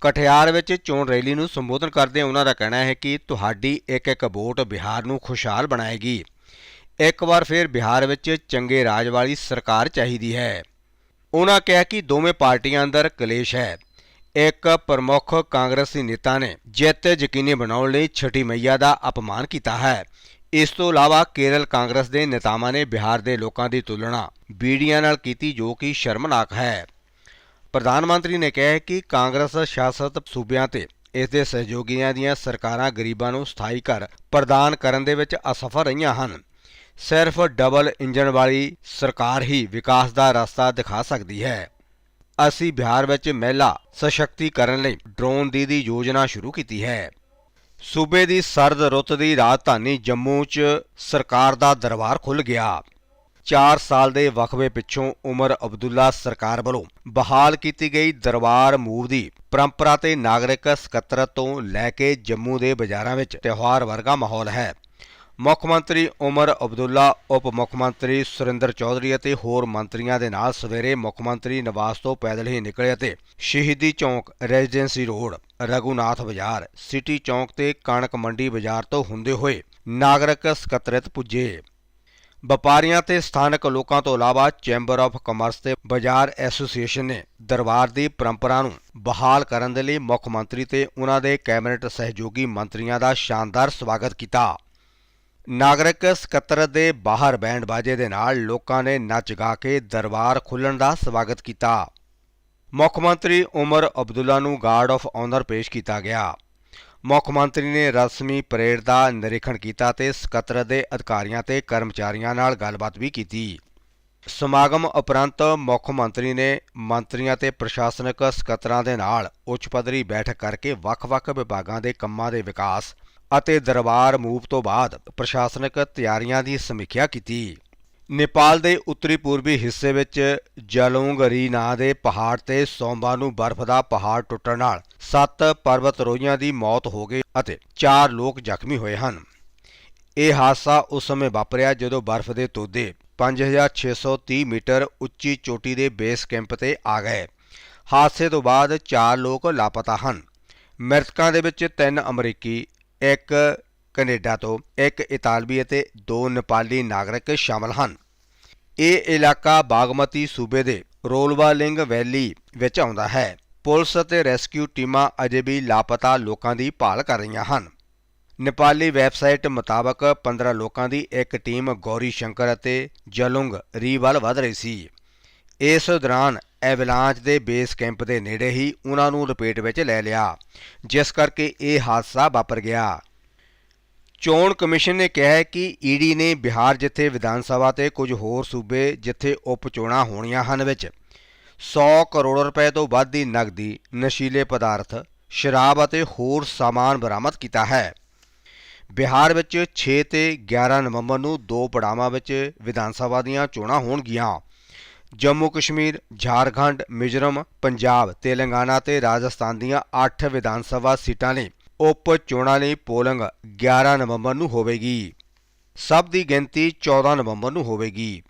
ਕਠਿਆਰ ਵਿੱਚ ਚੋਣ ਰੈਲੀ ਨੂੰ ਸੰਬੋਧਨ ਕਰਦਿਆਂ ਉਹਨਾਂ ਦਾ ਕਹਿਣਾ ਹੈ ਕਿ ਤੁਹਾਡੀ ਇੱਕ ਇੱਕ ਵੋਟ ਬਿਹਾਰ ਨੂੰ ਖੁਸ਼ਹਾਲ ਬਣਾਏਗੀ। ਇੱਕ ਵਾਰ ਫਿਰ ਬਿਹਾਰ ਵਿੱਚ ਚੰਗੇ ਰਾਜ ਵਾਲੀ ਸਰਕਾਰ ਚਾਹੀਦੀ ਹੈ। ਉਹਨਾਂ ਕਿਹਾ ਕਿ ਦੋਵੇਂ ਪਾਰਟੀਆਂ ਅੰਦਰ ਕਲੇਸ਼ ਹੈ। ਇੱਕ ਪ੍ਰਮੁੱਖ ਕਾਂਗਰਸੀ ਨੇਤਾ ਨੇ ਜਿੱਤ ਯਕੀਨੀ ਬਣਾਉਣ ਲਈ ਛਟੀ ਮਈਆ ਦਾ ਅਪਮਾਨ ਕੀਤਾ ਹੈ। ਇਸ ਤੋਂ ਇਲਾਵਾ ਕੇਰਲ ਕਾਂਗਰਸ ਦੇ ਨੇਤਾਵਾਂ ਨੇ ਬਿਹਾਰ ਦੇ ਲੋਕਾਂ ਦੀ ਤੁਲਨਾ ਬੀੜੀਆਂ ਨਾਲ ਕੀਤੀ ਜੋ ਕਿ ਸ਼ਰਮਨਾਕ ਹੈ। ਪ੍ਰਧਾਨ ਮੰਤਰੀ ਨੇ ਕਿਹਾ ਕਿ ਕਾਂਗਰਸ ਸ਼ਾਸਤ ਸੂਬਿਆਂ ਤੇ ਇਸ ਦੇ ਸਹਿਯੋਗੀਆਂ ਦੀਆਂ ਸਰਕਾਰਾਂ ਗਰੀਬਾਂ ਨੂੰ ਸਥਾਈ ਘਰ ਪ੍ਰਦਾਨ ਕਰਨ ਦੇ ਵਿੱਚ ਅਸਫਲ ਰਹੀਆਂ ਹਨ। ਸਿਰਫ ਡਬਲ ਇੰਜਨ ਵਾਲੀ ਸਰਕਾਰ ਹੀ ਵਿਕਾਸ ਦਾ ਰਸਤਾ ਦਿਖਾ ਸਕਦੀ ਹੈ। ਅਸੀਂ ਬਿਹਾਰ ਵਿੱਚ ਮਹਿਲਾ ਸਸ਼ਕਤੀਕਰਨ ਲਈ ਡਰੋਨ ਦੀ ਦੀ ਯੋਜਨਾ ਸ਼ੁਰੂ ਕੀਤੀ ਹੈ। ਸੂਬੇ ਦੀ ਸਰਦ ਰੁੱਤ ਦੀ ਰਾਜਧਾਨੀ ਜੰਮੂ 'ਚ ਸਰਕਾਰ ਦਾ ਦਰਬਾਰ ਖੁੱਲ ਗਿਆ। 4 ਸਾਲ ਦੇ ਵਕਫੇ ਪਿੱਛੋਂ ਉਮਰ ਅਬਦੁੱਲਾ ਸਰਕਾਰ ਵੱਲੋਂ ਬਹਾਲ ਕੀਤੀ ਗਈ ਦਰਬਾਰ ਮੂਵ ਦੀ ਪਰੰਪਰਾ ਤੇ ਨਾਗਰਿਕ ਸਕੱਤਰਤ ਤੋਂ ਲੈ ਕੇ ਜੰਮੂ ਦੇ ਬਾਜ਼ਾਰਾਂ ਵਿੱਚ ਤਿਉਹਾਰ ਵਰਗਾ ਮਾਹੌਲ ਹੈ। ਮੁੱਖ ਮੰਤਰੀ ਉਮਰ ਅਬਦੁੱਲਾ, ਉਪ ਮੁੱਖ ਮੰਤਰੀ ਸੁਰਿੰਦਰ ਚੌਧਰੀ ਅਤੇ ਹੋਰ ਮੰਤਰੀਆਂ ਦੇ ਨਾਲ ਸਵੇਰੇ ਮੁੱਖ ਮੰਤਰੀ ਨਿਵਾਸ ਤੋਂ ਪੈਦਲ ਹੀ ਨਿਕਲੇ ਅਤੇ ਸ਼ਹੀਦੀ ਚੌਂਕ ਰੈਜ਼ੀਡੈਂਸੀ ਰੋਡ, ਰਘੁਨਾਥ ਬਾਜ਼ਾਰ, ਸਿਟੀ ਚੌਂਕ ਤੇ ਕਣਕ ਮੰਡੀ ਬਾਜ਼ਾਰ ਤੋਂ ਹੁੰਦੇ ਹੋਏ ਨਾਗਰਿਕ ਸਕੱਤਰਤ ਪੁੱਜੇ। ਵਪਾਰੀਆਂ ਤੇ ਸਥਾਨਕ ਲੋਕਾਂ ਤੋਂ ਇਲਾਵਾ ਚੈਂਬਰ ਆਫ ਕਾਮਰਸ ਤੇ ਬਾਜ਼ਾਰ ਐਸੋਸੀਏਸ਼ਨ ਨੇ ਦਰਬਾਰ ਦੀ ਪਰੰਪਰਾ ਨੂੰ ਬਹਾਲ ਕਰਨ ਦੇ ਲਈ ਮੁੱਖ ਮੰਤਰੀ ਤੇ ਉਹਨਾਂ ਦੇ ਕੈਬਨਿਟ ਸਹਿਯੋਗੀ ਮੰਤਰੀਆਂ ਦਾ ਸ਼ਾਨਦਾਰ ਸਵਾਗਤ ਕੀਤਾ। ਨਾਗਰਿਕ ਸਕੱਤਰ ਦੇ ਬਾਹਰ ਬੈਂਡ ਬਾਜੇ ਦੇ ਨਾਲ ਲੋਕਾਂ ਨੇ ਨੱਚ ਗਾ ਕੇ ਦਰਬਾਰ ਖੁੱਲਣ ਦਾ ਸਵਾਗਤ ਕੀਤਾ। ਮੁੱਖ ਮੰਤਰੀ ਉਮਰ ਅਬਦੁੱਲਾ ਨੂੰ ਗਾਰਡ ਆਫ ਆਨਰ ਪੇਸ਼ ਕੀਤਾ ਗਿਆ। ਮੁੱਖ ਮੰਤਰੀ ਨੇ ਰਸਮੀ ਪਰੇਡ ਦਾ ਨਿਰੀਖਣ ਕੀਤਾ ਤੇ ਸਕੱਤਰ ਦੇ ਅਧਿਕਾਰੀਆਂ ਤੇ ਕਰਮਚਾਰੀਆਂ ਨਾਲ ਗੱਲਬਾਤ ਵੀ ਕੀਤੀ। ਸਮਾਗਮ ਉਪਰੰਤ ਮੁੱਖ ਮੰਤਰੀ ਨੇ ਮੰਤਰੀਆਂ ਤੇ ਪ੍ਰਸ਼ਾਸਨਿਕ ਸਕੱਤਰਾਂ ਦੇ ਨਾਲ ਉੱਚ ਪੱਧਰੀ ਬੈਠਕ ਕਰਕੇ ਵੱਖ-ਵੱਖ ਵਿਭਾਗਾਂ ਦੇ ਕੰਮਾਂ ਦੇ ਵਿਕਾਸ ਅਤੇ ਦਰਬਾਰ ਮੂਵ ਤੋਂ ਬਾਅਦ ਪ੍ਰਸ਼ਾਸਨਿਕ ਤਿਆਰੀਆਂ ਦੀ ਸਮੀਖਿਆ ਕੀਤੀ। ਨੇਪਾਲ ਦੇ ਉੱਤਰੀ ਪੂਰਬੀ ਹਿੱਸੇ ਵਿੱਚ ਜਲੋਂਗਰੀ ਨਾਂ ਦੇ ਪਹਾੜ ਤੇ ਸੋਮਵਾਰ ਨੂੰ ਬਰਫ਼ ਦਾ ਪਹਾੜ ਟੁੱਟਣ ਨਾਲ 7 ਪਰਬਤਰੋਹੀਆਂ ਦੀ ਮੌਤ ਹੋ ਗਈ ਅਤੇ 4 ਲੋਕ ਜ਼ਖਮੀ ਹੋਏ ਹਨ। ਇਹ ਹਾਦਸਾ ਉਸ ਸਮੇਂ ਵਾਪਰਿਆ ਜਦੋਂ ਬਰਫ਼ ਦੇ ਤੋਦੇ 5630 ਮੀਟਰ ਉੱਚੀ ਚੋਟੀ ਦੇ ਬੇਸ ਕੈਂਪ ਤੇ ਆ ਗਏ। ਹਾਦਸੇ ਤੋਂ ਬਾਅਦ 4 ਲੋਕ ਲਾਪਤਾ ਹਨ। ਮ੍ਰਿਤਕਾਂ ਦੇ ਵਿੱਚ 3 ਅਮਰੀਕੀ ਇੱਕ ਕੈਨੇਡਾ ਤੋਂ ਇੱਕ ਇਤਾਲਵੀ ਅਤੇ ਦੋ ਨੇਪਾਲੀ ਨਾਗਰਿਕ ਸ਼ਾਮਲ ਹਨ। ਇਹ ਇਲਾਕਾ ਬਾਗਮਤੀ ਸੂਬੇ ਦੇ ਰੋਲਵਾਲਿੰਗ ਵੈਲੀ ਵਿੱਚ ਆਉਂਦਾ ਹੈ। ਪੁਲਿਸ ਅਤੇ ਰੈਸਕਿਊ ਟੀਮਾਂ ਅਜੇ ਵੀ ਲਾਪਤਾ ਲੋਕਾਂ ਦੀ ਭਾਲ ਕਰ ਰਹੀਆਂ ਹਨ। ਨੇਪਾਲੀ ਵੈਬਸਾਈਟ ਮੁਤਾਬਕ 15 ਲੋਕਾਂ ਦੀ ਇੱਕ ਟੀਮ ਗੌਰੀ ਸ਼ੰਕਰ ਅਤੇ ਜਲੁੰਗ ਰੀ ਵੱਲ ਵਧ ਰਹੀ ਸੀ। ਇਸ ਦੌਰਾਨ ਐਵਲਾਂਚ ਦੇ ਬੇਸ ਕੈਂਪ ਦੇ ਨੇੜੇ ਹੀ ਉਹਨਾਂ ਨੂੰ ਲਪੇਟ ਵਿੱਚ ਲੈ ਲਿਆ, ਜਿਸ ਕਰਕੇ ਇਹ ਹਾਦਸਾ ਵਾਪਰ ਗਿਆ। ਚੋਣ ਕਮਿਸ਼ਨ ਨੇ ਕਿਹਾ ਹੈ ਕਿ ਈਡੀ ਨੇ ਬਿਹਾਰ ਜਿੱਥੇ ਵਿਧਾਨ ਸਭਾ ਤੇ ਕੁਝ ਹੋਰ ਸੂਬੇ ਜਿੱਥੇ ਉਪ ਚੋਣਾਂ ਹੋਣੀਆਂ ਹਨ ਵਿੱਚ 100 ਕਰੋੜ ਰੁਪਏ ਤੋਂ ਵੱਧ ਦੀ ਨਕਦੀ, ਨਸ਼ੀਲੇ ਪਦਾਰਥ, ਸ਼ਰਾਬ ਅਤੇ ਹੋਰ ਸਾਮਾਨ ਬਰਾਮਦ ਕੀਤਾ ਹੈ। ਬਿਹਾਰ ਵਿੱਚ 6 ਤੇ 11 ਨਵੰਬਰ ਨੂੰ ਦੋ ਪੜਾਵਾਂ ਵਿੱਚ ਵਿਧਾਨ ਸਭਾ ਦੀਆਂ ਚੋਣਾਂ ਹੋਣਗੀਆਂ। ਜੰਮੂ ਕਸ਼ਮੀਰ, ਝਾਰਖੰਡ, ਮਿਜ਼ੋਰਮ, ਪੰਜਾਬ, ਤੇਲੰਗਾਨਾ ਤੇ ਰਾਜਸਥਾਨ ਦੀਆਂ 8 ਵਿਧਾਨ ਸਭਾ ਸੀਟਾਂ ਲਈ ਉਪ ਚੋਣਾਂ ਲਈ ਪੋਲਿੰਗ 11 ਨਵੰਬਰ ਨੂੰ ਹੋਵੇਗੀ। ਸਭ ਦੀ ਗਿਣਤੀ 14 ਨਵੰਬਰ ਨੂੰ ਹੋਵੇਗੀ।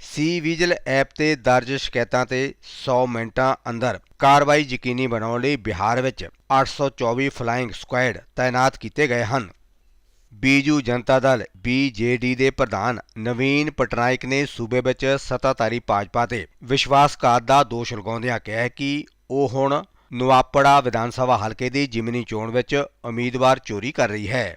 ਸੀ ਵਿਜਲ ਐਪ ਤੇ ਦਰਜ ਸ਼ਿਕਾਇਤਾਂ ਤੇ 100 ਮਿੰਟਾਂ ਅੰਦਰ ਕਾਰਵਾਈ ਯਕੀਨੀ ਬਣਾਉਣ ਲਈ ਬਿਹਾਰ ਵਿੱਚ 824 ਫਲਾਈਂਗ ਸਕੁਐਡ ਤਾਇਨਾਤ ਕੀਤੇ ਗਏ ਹਨ। ਬੀਜੂ ਜਨਤਾ ਦਲ ਬੀਜੇਡੀ ਦੇ ਪ੍ਰਧਾਨ ਨਵੀਨ ਪਟਨਾਇਕ ਨੇ ਸੂਬੇ ਵਿੱਚ ਸੱਤਾਧਾਰੀ ਭਾਜਪਾ ਤੇ ਵਿਸ਼ਵਾਸਘਾਤ ਦਾ ਦੋਸ਼ ਲਗਾਉਂਦਿਆਂ ਕਿਹਾ ਕਿ ਉਹ ਹੁਣ ਨਵਾਪੜਾ ਵਿਧਾਨ ਸਭਾ ਹਲਕੇ ਦੀ ਜਿਮਨੀ ਚੋਣ ਵਿੱਚ ਉਮੀਦਵਾਰ ਚੋਰੀ ਕਰ ਰਹੀ ਹੈ।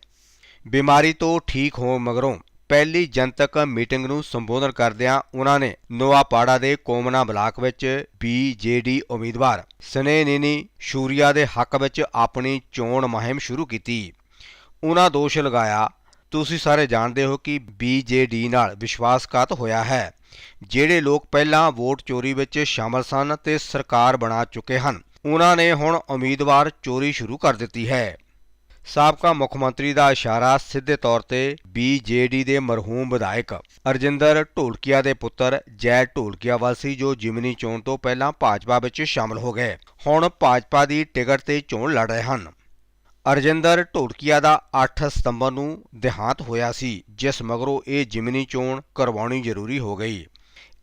ਬਿਮਾਰੀ ਤੋਂ ਠੀਕ ਹੋਣ ਮਗਰੋਂ ਪਹਿਲੀ ਜਨਤਕ ਮੀਟਿੰਗ ਨੂੰ ਸੰਬੋਧਨ ਕਰਦਿਆਂ ਉਹਨਾਂ ਨੇ ਨੋਆਪਾੜਾ ਦੇ ਕੋਮਨਾ ਬਲਾਕ ਵਿੱਚ ਬੀਜੇਡੀ ਉਮੀਦਵਾਰ ਸਨੇਨਿਨੀ ਸ਼ੂਰੀਆ ਦੇ ਹੱਕ ਵਿੱਚ ਆਪਣੀ ਚੋਣ ਮੁਹਿੰਮ ਸ਼ੁਰੂ ਕੀਤੀ। ਉਹਨਾਂ ਦੋਸ਼ ਲਗਾਇਆ। ਤੁਸੀਂ ਸਾਰੇ ਜਾਣਦੇ ਹੋ ਕਿ ਬੀਜੇਡੀ ਨਾਲ ਵਿਸ਼ਵਾਸਘਾਤ ਹੋਇਆ ਹੈ, ਜਿਹੜੇ ਲੋਕ ਪਹਿਲਾਂ ਵੋਟ ਚੋਰੀ ਵਿੱਚ ਸ਼ਾਮਲ ਸਨ ਤੇ ਸਰਕਾਰ ਬਣਾ ਚੁੱਕੇ ਹਨ। ਉਹਨਾਂ ਨੇ ਹੁਣ ਉਮੀਦਵਾਰ ਚੋਰੀ ਸ਼ੁਰੂ ਕਰ ਦਿੱਤੀ ਹੈ। ਸਾਬਕਾ ਮੁੱਖ ਮੰਤਰੀ ਦਾ ਇਸ਼ਾਰਾ ਸਿੱਧੇ ਤੌਰ ਤੇ ਬੀਜੇਡੀ ਦੇ ਮਰਹੂਮ ਵਿਧਾਇਕ ਅਰਜਿੰਦਰ ਢੋਲਕੀਆ ਦੇ ਪੁੱਤਰ ਜੈ ਢੋਲਕੀਆ ਵੱਲ ਸੀ, ਜੋ ਜਿਮਨੀ ਚੋਣ ਤੋਂ ਪਹਿਲਾਂ ਭਾਜਪਾ ਵਿੱਚ ਸ਼ਾਮਲ ਹੋ ਗਏ। ਹੁਣ ਭਾਜਪਾ ਦੀ ਟਿਕਟ ਤੇ ਚੋਣ ਲੜ ਰਹੇ ਹਨ। ਅਰਜਿੰਦਰ ਢੋਲਕੀਆ ਦਾ 8 ਸਤੰਬਰ ਨੂੰ ਦੇਹਾਂਤ ਹੋਇਆ ਸੀ, ਜਿਸ ਮਗਰੋਂ ਇਹ ਜਿਮਨੀ ਚੋਣ ਕਰਵਾਉਣੀ ਜ਼ਰੂਰੀ ਹੋ ਗਈ।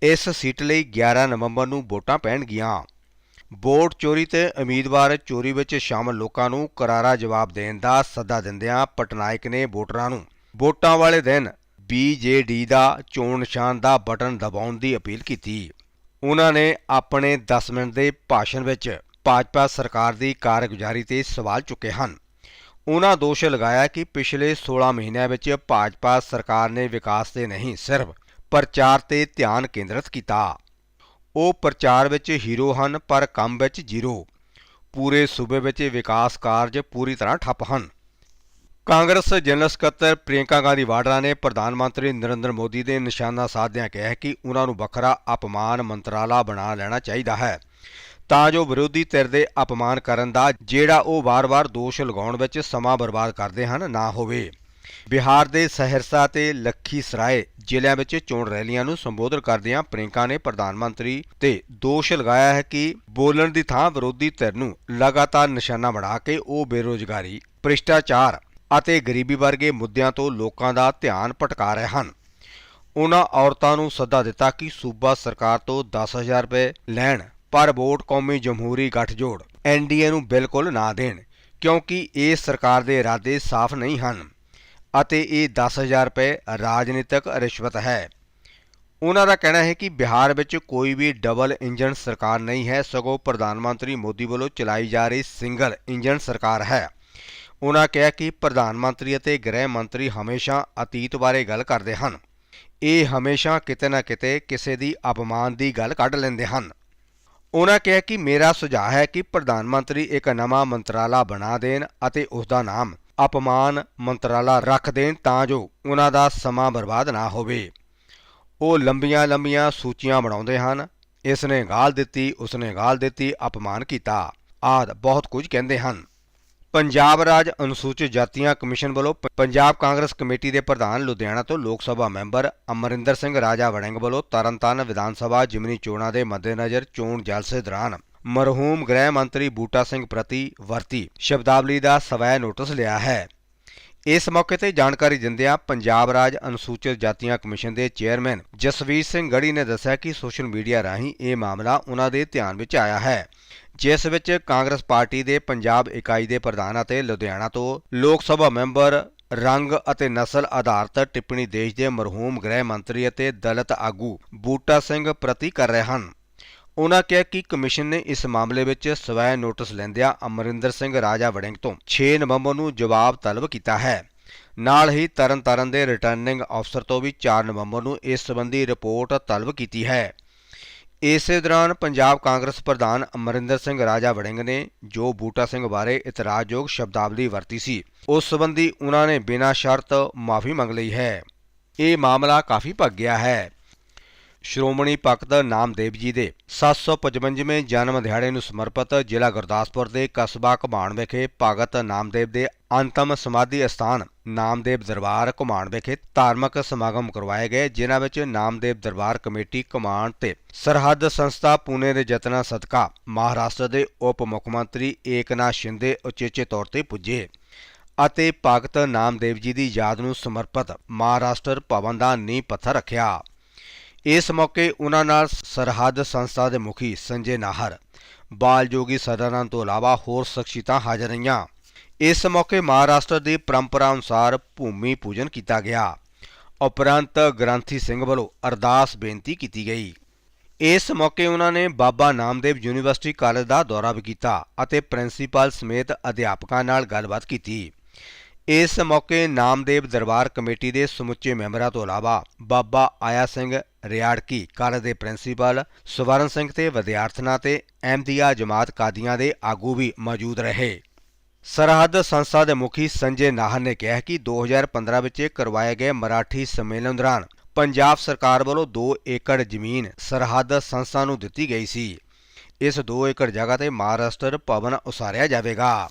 ਇਸ ਸੀਟ ਲਈ 11 ਨਵੰਬਰ ਨੂੰ ਵੋਟਾਂ ਪੈਣਗੀਆਂ। ਵੋਟ ਚੋਰੀ ਤੇ ਉਮੀਦਵਾਰ ਚੋਰੀ ਵਿੱਚ ਸ਼ਾਮਲ ਲੋਕਾਂ ਨੂੰ ਕਰਾਰਾ ਜਵਾਬ ਦੇਣ ਦਾ ਸੱਦਾ ਦਿੰਦਿਆਂ ਪਟਨਾਇਕ ਨੇ ਵੋਟਰਾਂ ਨੂੰ ਵੋਟਾਂ ਵਾਲੇ ਦਿਨ ਬੀਜੇਡੀ ਦਾ ਚੋਣ ਨਿਸ਼ਾਨ ਦਾ ਬਟਨ ਦਬਾਉਣ ਦੀ ਅਪੀਲ ਕੀਤੀ। ਉਹਨਾਂ ਨੇ ਆਪਣੇ 10 ਮਿੰਟ ਦੇ ਭਾਸ਼ਣ ਵਿੱਚ ਭਾਜਪਾ ਸਰਕਾਰ ਦੀ ਕਾਰਗੁਜ਼ਾਰੀ ਤੇ ਸਵਾਲ ਚੁੱਕੇ ਹਨ। ਉਹਨਾਂ ਦੋਸ਼ ਲਗਾਇਆ ਕਿ ਪਿਛਲੇ 16 ਮਹੀਨਿਆਂ ਵਿੱਚ ਭਾਜਪਾ ਸਰਕਾਰ ਨੇ ਵਿਕਾਸ ਤੇ ਨਹੀਂ ਸਿਰਫ ਪ੍ਰਚਾਰ ਤੇ ਧਿਆਨ ਕੇਂਦਰਿਤ ਕੀਤਾ। ਉਹ ਪ੍ਰਚਾਰ ਵਿੱਚ ਹੀਰੋ ਹਨ, ਪਰ ਕੰਮ ਵਿੱਚ ਜ਼ੀਰੋ। ਪੂਰੇ ਸੂਬੇ ਵਿੱਚ ਵਿਕਾਸ ਕਾਰਜ ਪੂਰੀ ਤਰ੍ਹਾਂ ਠੱਪ ਹਨ। ਕਾਂਗਰਸ ਜਨਰਲ ਸਕੱਤਰ ਪ੍ਰਿਯੰਕਾ ਗਾਂਧੀ ਵਾਡਰਾ ਨੇ ਪ੍ਰਧਾਨ ਮੰਤਰੀ ਨਰਿੰਦਰ ਮੋਦੀ ਦੇ ਨਿਸ਼ਾਨਾ ਸਾਧਦਿਆਂ ਕਿਹਾ ਕਿ ਉਹਨਾਂ ਨੂੰ ਵੱਖਰਾ ਅਪਮਾਨ ਮੰਤਰਾਲਾ ਬਣਾ ਲੈਣਾ ਚਾਹੀਦਾ ਹੈ। ਤਾਂ ਜੋ ਵਿਰੋਧੀ ਧਿਰ ਦੇ ਅਪਮਾਨ ਕਰਨ ਦਾ ਜਿਹੜਾ ਉਹ ਵਾਰ-ਵਾਰ ਦੋਸ਼ ਲਗਾਉਣ ਵਿੱਚ ਸਮਾਂ ਬਰਬਾਦ ਕਰਦੇ ਹਨ ਨਾ ਹੋਵੇ। ਬਿਹਾਰ ਦੇ ਸਹਿਰਸਾ ਤੇ ਲੱਖੀਸਰਾਏ ਜ਼ਿਲ੍ਹਿਆਂ ਵਿੱਚ ਚੋਣ ਰੈਲੀਆਂ ਨੂੰ ਸੰਬੋਧਨ ਕਰਦਿਆਂ ਪ੍ਰਿੰਕਾ ਨੇ ਪ੍ਰਧਾਨ ਮੰਤਰੀ ਤੇ ਦੋਸ਼ ਲਗਾਇਆ ਹੈ ਕਿ ਬੋਲਣ ਦੀ ਥਾਂ ਵਿਰੋਧੀ ਧਿਰ ਨੂੰ ਲਗਾਤਾਰ ਨਿਸ਼ਾਨਾ ਬਣਾ ਕੇ ਉਹ ਬੇਰੋਜ਼ਗਾਰੀ, ਭ੍ਰਿਸ਼ਟਾਚਾਰ ਅਤੇ ਗਰੀਬੀ ਵਰਗੇ ਮੁੱਦਿਆਂ ਤੋਂ ਲੋਕਾਂ ਦਾ ਧਿਆਨ ਭਟਕਾ ਰਹੇ ਹਨ। ਉਹਨਾਂ ਔਰਤਾਂ ਨੂੰ ਸੱਦਾ ਦਿੱਤਾ ਕਿ ਸੂਬਾ ਸਰਕਾਰ ਤੋਂ 10000 ਰੁਪਏ ਲੈਣ। ਪਰ ਵੋਟ ਕੌਮੀ ਜਮਹੂਰੀ ਗੱਠਜੋੜ ਐਨਡੀਏ ਨੂੰ ਬਿਲਕੁਲ ਨਾ ਦੇਣ, ਕਿਉਂਕਿ ਇਹ ਸਰਕਾਰ ਦੇ ਇਰਾਦੇ ਸਾਫ਼ ਨਹੀਂ ਹਨ ਅਤੇ ਇਹ 10000 ਰੁਪਏ ਰਾਜਨੀਤਿਕ ਰਿਸ਼ਵਤ ਹੈ। ਉਹਨਾਂ ਦਾ ਕਹਿਣਾ ਹੈ ਕਿ ਬਿਹਾਰ ਵਿੱਚ ਕੋਈ ਵੀ ਡਬਲ ਇੰਜਨ ਸਰਕਾਰ ਨਹੀਂ ਹੈ, ਸਗੋਂ ਪ੍ਰਧਾਨ ਮੰਤਰੀ ਮੋਦੀ ਵੱਲੋਂ ਚਲਾਈ ਜਾ ਰਹੀ ਸਿੰਗਲ ਇੰਜਨ ਸਰਕਾਰ ਹੈ। ਉਹਨਾਂ ਕਿਹਾ ਕਿ ਪ੍ਰਧਾਨ ਮੰਤਰੀ ਅਤੇ ਗ੍ਰਹਿ ਮੰਤਰੀ ਹਮੇਸ਼ਾ ਅਤੀਤ ਬਾਰੇ ਗੱਲ ਕਰਦੇ ਹਨ। ਇਹ ਹਮੇਸ਼ਾ ਕਿਤੇ ਨਾ ਕਿਤੇ ਕਿਸੇ ਦੀ ਅਪਮਾਨ ਦੀ ਗੱਲ ਕੱਢ ਲੈਂਦੇ ਹਨ। ਉਹਨਾਂ ਕਿਹਾ ਕਿ ਮੇਰਾ ਸੁਝਾਅ ਹੈ ਕਿ ਪ੍ਰਧਾਨ ਮੰਤਰੀ ਇੱਕ ਨਵਾਂ ਮੰਤਰਾਲਾ ਬਣਾ ਦੇਣ ਅਤੇ ਉਸ ਦਾ ਨਾਮ ਅਪਮਾਨ ਮੰਤਰਾਲਾ ਰੱਖ ਦੇਣ ਤਾਂ ਜੋ ਉਹਨਾਂ ਦਾ ਸਮਾਂ ਬਰਬਾਦ ਨਾ ਹੋਵੇ। ਉਹ ਲੰਬੀਆਂ ਲੰਬੀਆਂ ਸੂਚੀਆਂ ਬਣਾਉਂਦੇ ਹਨ। ਇਸ ਨੇ ਗਾਲ ਦਿੱਤੀ ਉਸ ਨੇ ਗਾਲ ਦਿੱਤੀ, ਅਪਮਾਨ ਕੀਤਾ। ਆਦ ਬਹੁਤ ਕੁਝ ਕਹਿੰਦੇ ਹਨ। ਪੰਜਾਬ ਰਾਜ ਅਨੁਸੂਚਿਤ ਜਾਤੀਆਂ ਕਮਿਸ਼ਨ ਵੱਲੋਂ ਪ- ਪੰਜਾਬ ਕਾਂਗਰਸ ਕਮੇਟੀ ਦੇ ਪ੍ਰਧਾਨ ਲੁਧਿਆਣਾ ਤੋਂ ਲੋਕ ਸਭਾ ਮੈਂਬਰ ਅਮਰਿੰਦਰ ਸਿੰਘ ਰਾਜਾ ਵੜਿੰਗ ਵੱਲੋਂ ਤਰਨਤਾਰਨ ਵਿਧਾਨ ਸਭਾ ਜਿਮਨੀ ਚੋਣਾਂ ਦੇ ਮੱਦੇਨਜ਼ਰ ਚੋਣ ਜਲਸੇ ਦੌਰਾਨ ਮਰਹੂਮ ਗ੍ਰਹਿ ਮੰਤਰੀ ਬੂਟਾ ਸਿੰਘ ਪ੍ਰਤੀ ਵਰਤੀ ਸ਼ਬਦਾਵਲੀ ਦਾ ਸਵੈ ਨੋਟਿਸ ਲਿਆ ਹੈ। ਇਸ ਮੌਕੇ ਤੇ ਜਾਣਕਾਰੀ ਦਿੰਦਿਆਂ ਪੰਜਾਬ ਰਾਜ ਅਨੁਸੂਚਿਤ ਜਾਤੀਆਂ ਕਮਿਸ਼ਨ ਦੇ ਚੇਅਰਮੈਨ ਜਸਵੀਰ ਸਿੰਘ ਗੜੀ ਨੇ ਦੱਸਿਆ ਕਿ ਸੋਸ਼ਲ ਮੀਡੀਆ ਰਾਹੀਂ ਇਹ ਮਾਮਲਾ ਉਹਨਾਂ ਦੇ ਧਿਆਨ ਵਿੱਚ ਆਇਆ ਹੈ, ਜਿਸ ਵਿੱਚ ਕਾਂਗਰਸ ਪਾਰਟੀ ਦੇ ਪੰਜਾਬ ਇਕਾਈ ਦੇ ਪ੍ਰਧਾਨ ਅਤੇ ਲੁਧਿਆਣਾ ਤੋਂ ਲੋਕ ਸਭਾ ਮੈਂਬਰ ਰੰਗ ਅਤੇ ਨਸਲ ਆਧਾਰਿਤ ਟਿੱਪਣੀ ਦੇਸ਼ ਦੇ ਮਰਹੂਮ ਗ੍ਰਹਿ ਮੰਤਰੀ ਅਤੇ ਦਲਿਤ ਆਗੂ ਬੂਟਾ ਸਿੰਘ ਪ੍ਰਤੀ ਕਰ ਰਹੇ ਹਨ। ਉਹਨਾਂ ਕਿਹਾ ਕਿ ਕਮਿਸ਼ਨ ਨੇ ਇਸ ਮਾਮਲੇ ਵਿੱਚ ਸਵੈ ਨੋਟਿਸ ਲੈਂਦਿਆਂ ਅਮਰਿੰਦਰ ਸਿੰਘ ਰਾਜਾ ਵੜਿੰਗ ਤੋਂ 6 ਨਵੰਬਰ ਨੂੰ ਜਵਾਬ ਤਲਬ ਕੀਤਾ ਹੈ। ਨਾਲ ਹੀ ਤਰਨਤਾਰਨ ਦੇ ਰਿਟਰਨਿੰਗ ਅਫਸਰ ਤੋਂ ਵੀ 4 ਨਵੰਬਰ ਨੂੰ ਇਸ ਸੰਬੰਧੀ ਰਿਪੋਰਟ ਤਲਬ ਕੀਤੀ ਹੈ। ਇਸੇ ਦੌਰਾਨ ਪੰਜਾਬ ਕਾਂਗਰਸ ਪ੍ਰਧਾਨ ਅਮਰਿੰਦਰ ਸਿੰਘ ਰਾਜਾ ਵੜਿੰਗ ਨੇ ਜੋ ਬੂਟਾ ਸਿੰਘ ਬਾਰੇ ਇਤਰਾਜ਼ਯੋਗ ਸ਼ਬਦਾਵਲੀ ਵਰਤੀ ਸੀ, ਉਸ ਸੰਬੰਧੀ ਉਹਨਾਂ ਨੇ ਬਿਨਾਂ ਸ਼ਰਤ ਮਾਫੀ ਮੰਗ ਲਈ ਹੈ। ਇਹ ਮਾਮਲਾ ਕਾਫੀ ਭੱਗ ਗਿਆ ਹੈ। ਸ਼੍ਰੋਮਣੀ ਭਗਤ ਨਾਮਦੇਵ ਜੀ ਦੇ। 755ਵੇਂ ਜਨਮ ਦਿਹਾੜੇ ਨੂੰ ਸਮਰਪਿਤ ਜ਼ਿਲ੍ਹਾ ਗੁਰਦਾਸਪੁਰ ਦੇ ਕਸਬਾ ਘਮਾਣ ਵਿਖੇ ਭਗਤ ਨਾਮਦੇਵ ਦੇ ਅੰਤਮ ਸਮਾਧੀ ਅਸਥਾਨ ਨਾਮਦੇਵ ਦਰਬਾਰ ਘਮਾਣ ਵਿਖੇ ਧਾਰਮਿਕ ਸਮਾਗਮ ਕਰਵਾਏ ਗਏ, ਜਿਨ੍ਹਾਂ ਵਿੱਚ ਨਾਮਦੇਵ ਦਰਬਾਰ ਕਮੇਟੀ ਘਮਾਣ ਤੇ ਸਰਹੱਦ ਸੰਸਥਾ ਪੂਨੇ ਦੇ ਯਤਨਾਂ ਸਦਕਾ ਮਹਾਰਾਸ਼ਟਰ ਦੇ ਉਪ ਮੁੱਖ ਮੰਤਰੀ ਏਕਨਾਥ ਸ਼ਿੰਦੇ ਉਚੇਚੇ ਤੌਰ ਤੇ ਪੁੱਜੇ ਅਤੇ ਭਗਤ ਨਾਮਦੇਵ ਜੀ ਦੀ ਯਾਦ ਨੂੰ ਸਮਰਪਿਤ ਮਹਾਰਾਸ਼ਟਰ ਭਵਨ ਦਾ ਨੀਂਹ ਪੱਥਰ ਰੱਖਿਆ। ਇਸ ਮੌਕੇ ਉਹਨਾਂ ਨਾਲ ਸਰਹੱਦ ਸੰਸਥਾ ਦੇ ਮੁਖੀ ਸੰਜੇ ਨਾਹਰ, ਬਾਲ ਜੋਗੀ ਸਦਾਨੰਦ ਤੋਂ ਇਲਾਵਾ ਹੋਰ ਸ਼ਖਸੀਅਤਾਂ ਹਾਜ਼ਰ ਰਹੀਆਂ। ਇਸ ਮੌਕੇ ਮਹਾਰਾਸ਼ਟਰ ਦੀ ਪਰੰਪਰਾ ਅਨੁਸਾਰ ਭੂਮੀ ਪੂਜਨ ਕੀਤਾ ਗਿਆ। ਉਪਰੰਤ ਗ੍ਰੰਥੀ ਸਿੰਘ ਵੱਲੋਂ ਅਰਦਾਸ ਬੇਨਤੀ ਕੀਤੀ ਗਈ। ਇਸ ਮੌਕੇ ਉਹਨਾਂ ਨੇ ਬਾਬਾ ਨਾਮਦੇਵ ਯੂਨੀਵਰਸਿਟੀ ਕਾਲਜ ਦਾ ਦੌਰਾ ਵੀ ਕੀਤਾ ਅਤੇ ਪ੍ਰਿੰਸੀਪਲ ਸਮੇਤ ਅਧਿਆਪਕਾਂ ਨਾਲ ਗੱਲਬਾਤ ਕੀਤੀ। ਇਸ ਮੌਕੇ ਨਾਮਦੇਵ ਦਰਬਾਰ ਕਮੇਟੀ ਦੇ ਸਮੁੱਚੇ ਮੈਂਬਰਾਂ ਤੋਂ ਇਲਾਵਾ ਬਾਬਾ ਆਇਆ ਸਿੰਘ ਰਿਆੜਕੀ ਕਾਲਜ ਦੇ ਪ੍ਰਿੰਸੀਪਲ ਸਵਰਨ ਸਿੰਘ ਤੇ ਵਿਦਿਆਰਥਣਾਂ ਤੇ ਅਹਿਮਦੀਆ ਜਮਾਤ ਕਾਦੀਆਂ ਦੇ ਆਗੂ ਵੀ ਮੌਜੂਦ ਰਹੇ। ਸਰਹੱਦ ਸੰਸਥਾ ਦੇ ਮੁਖੀ ਸੰਜੇ ਨਾਹਰ ਨੇ ਕਿਹਾ ਕਿ 2015 ਵਿੱਚ ਕਰਵਾਏ ਗਏ ਮਰਾਠੀ ਸੰਮੇਲਨ ਦੌਰਾਨ ਪੰਜਾਬ ਸਰਕਾਰ ਵੱਲੋਂ 2 ਏਕੜ ਜ਼ਮੀਨ ਸਰਹੱਦ ਸੰਸਥਾ ਨੂੰ ਦਿੱਤੀ ਗਈ ਸੀ। ਇਸ 2 ਏਕੜ ਜਗ੍ਹਾ ਤੇ ਮਹਾਰਾਸ਼ਟਰ ਭਵਨ ਉਸਾਰਿਆ ਜਾਵੇਗਾ।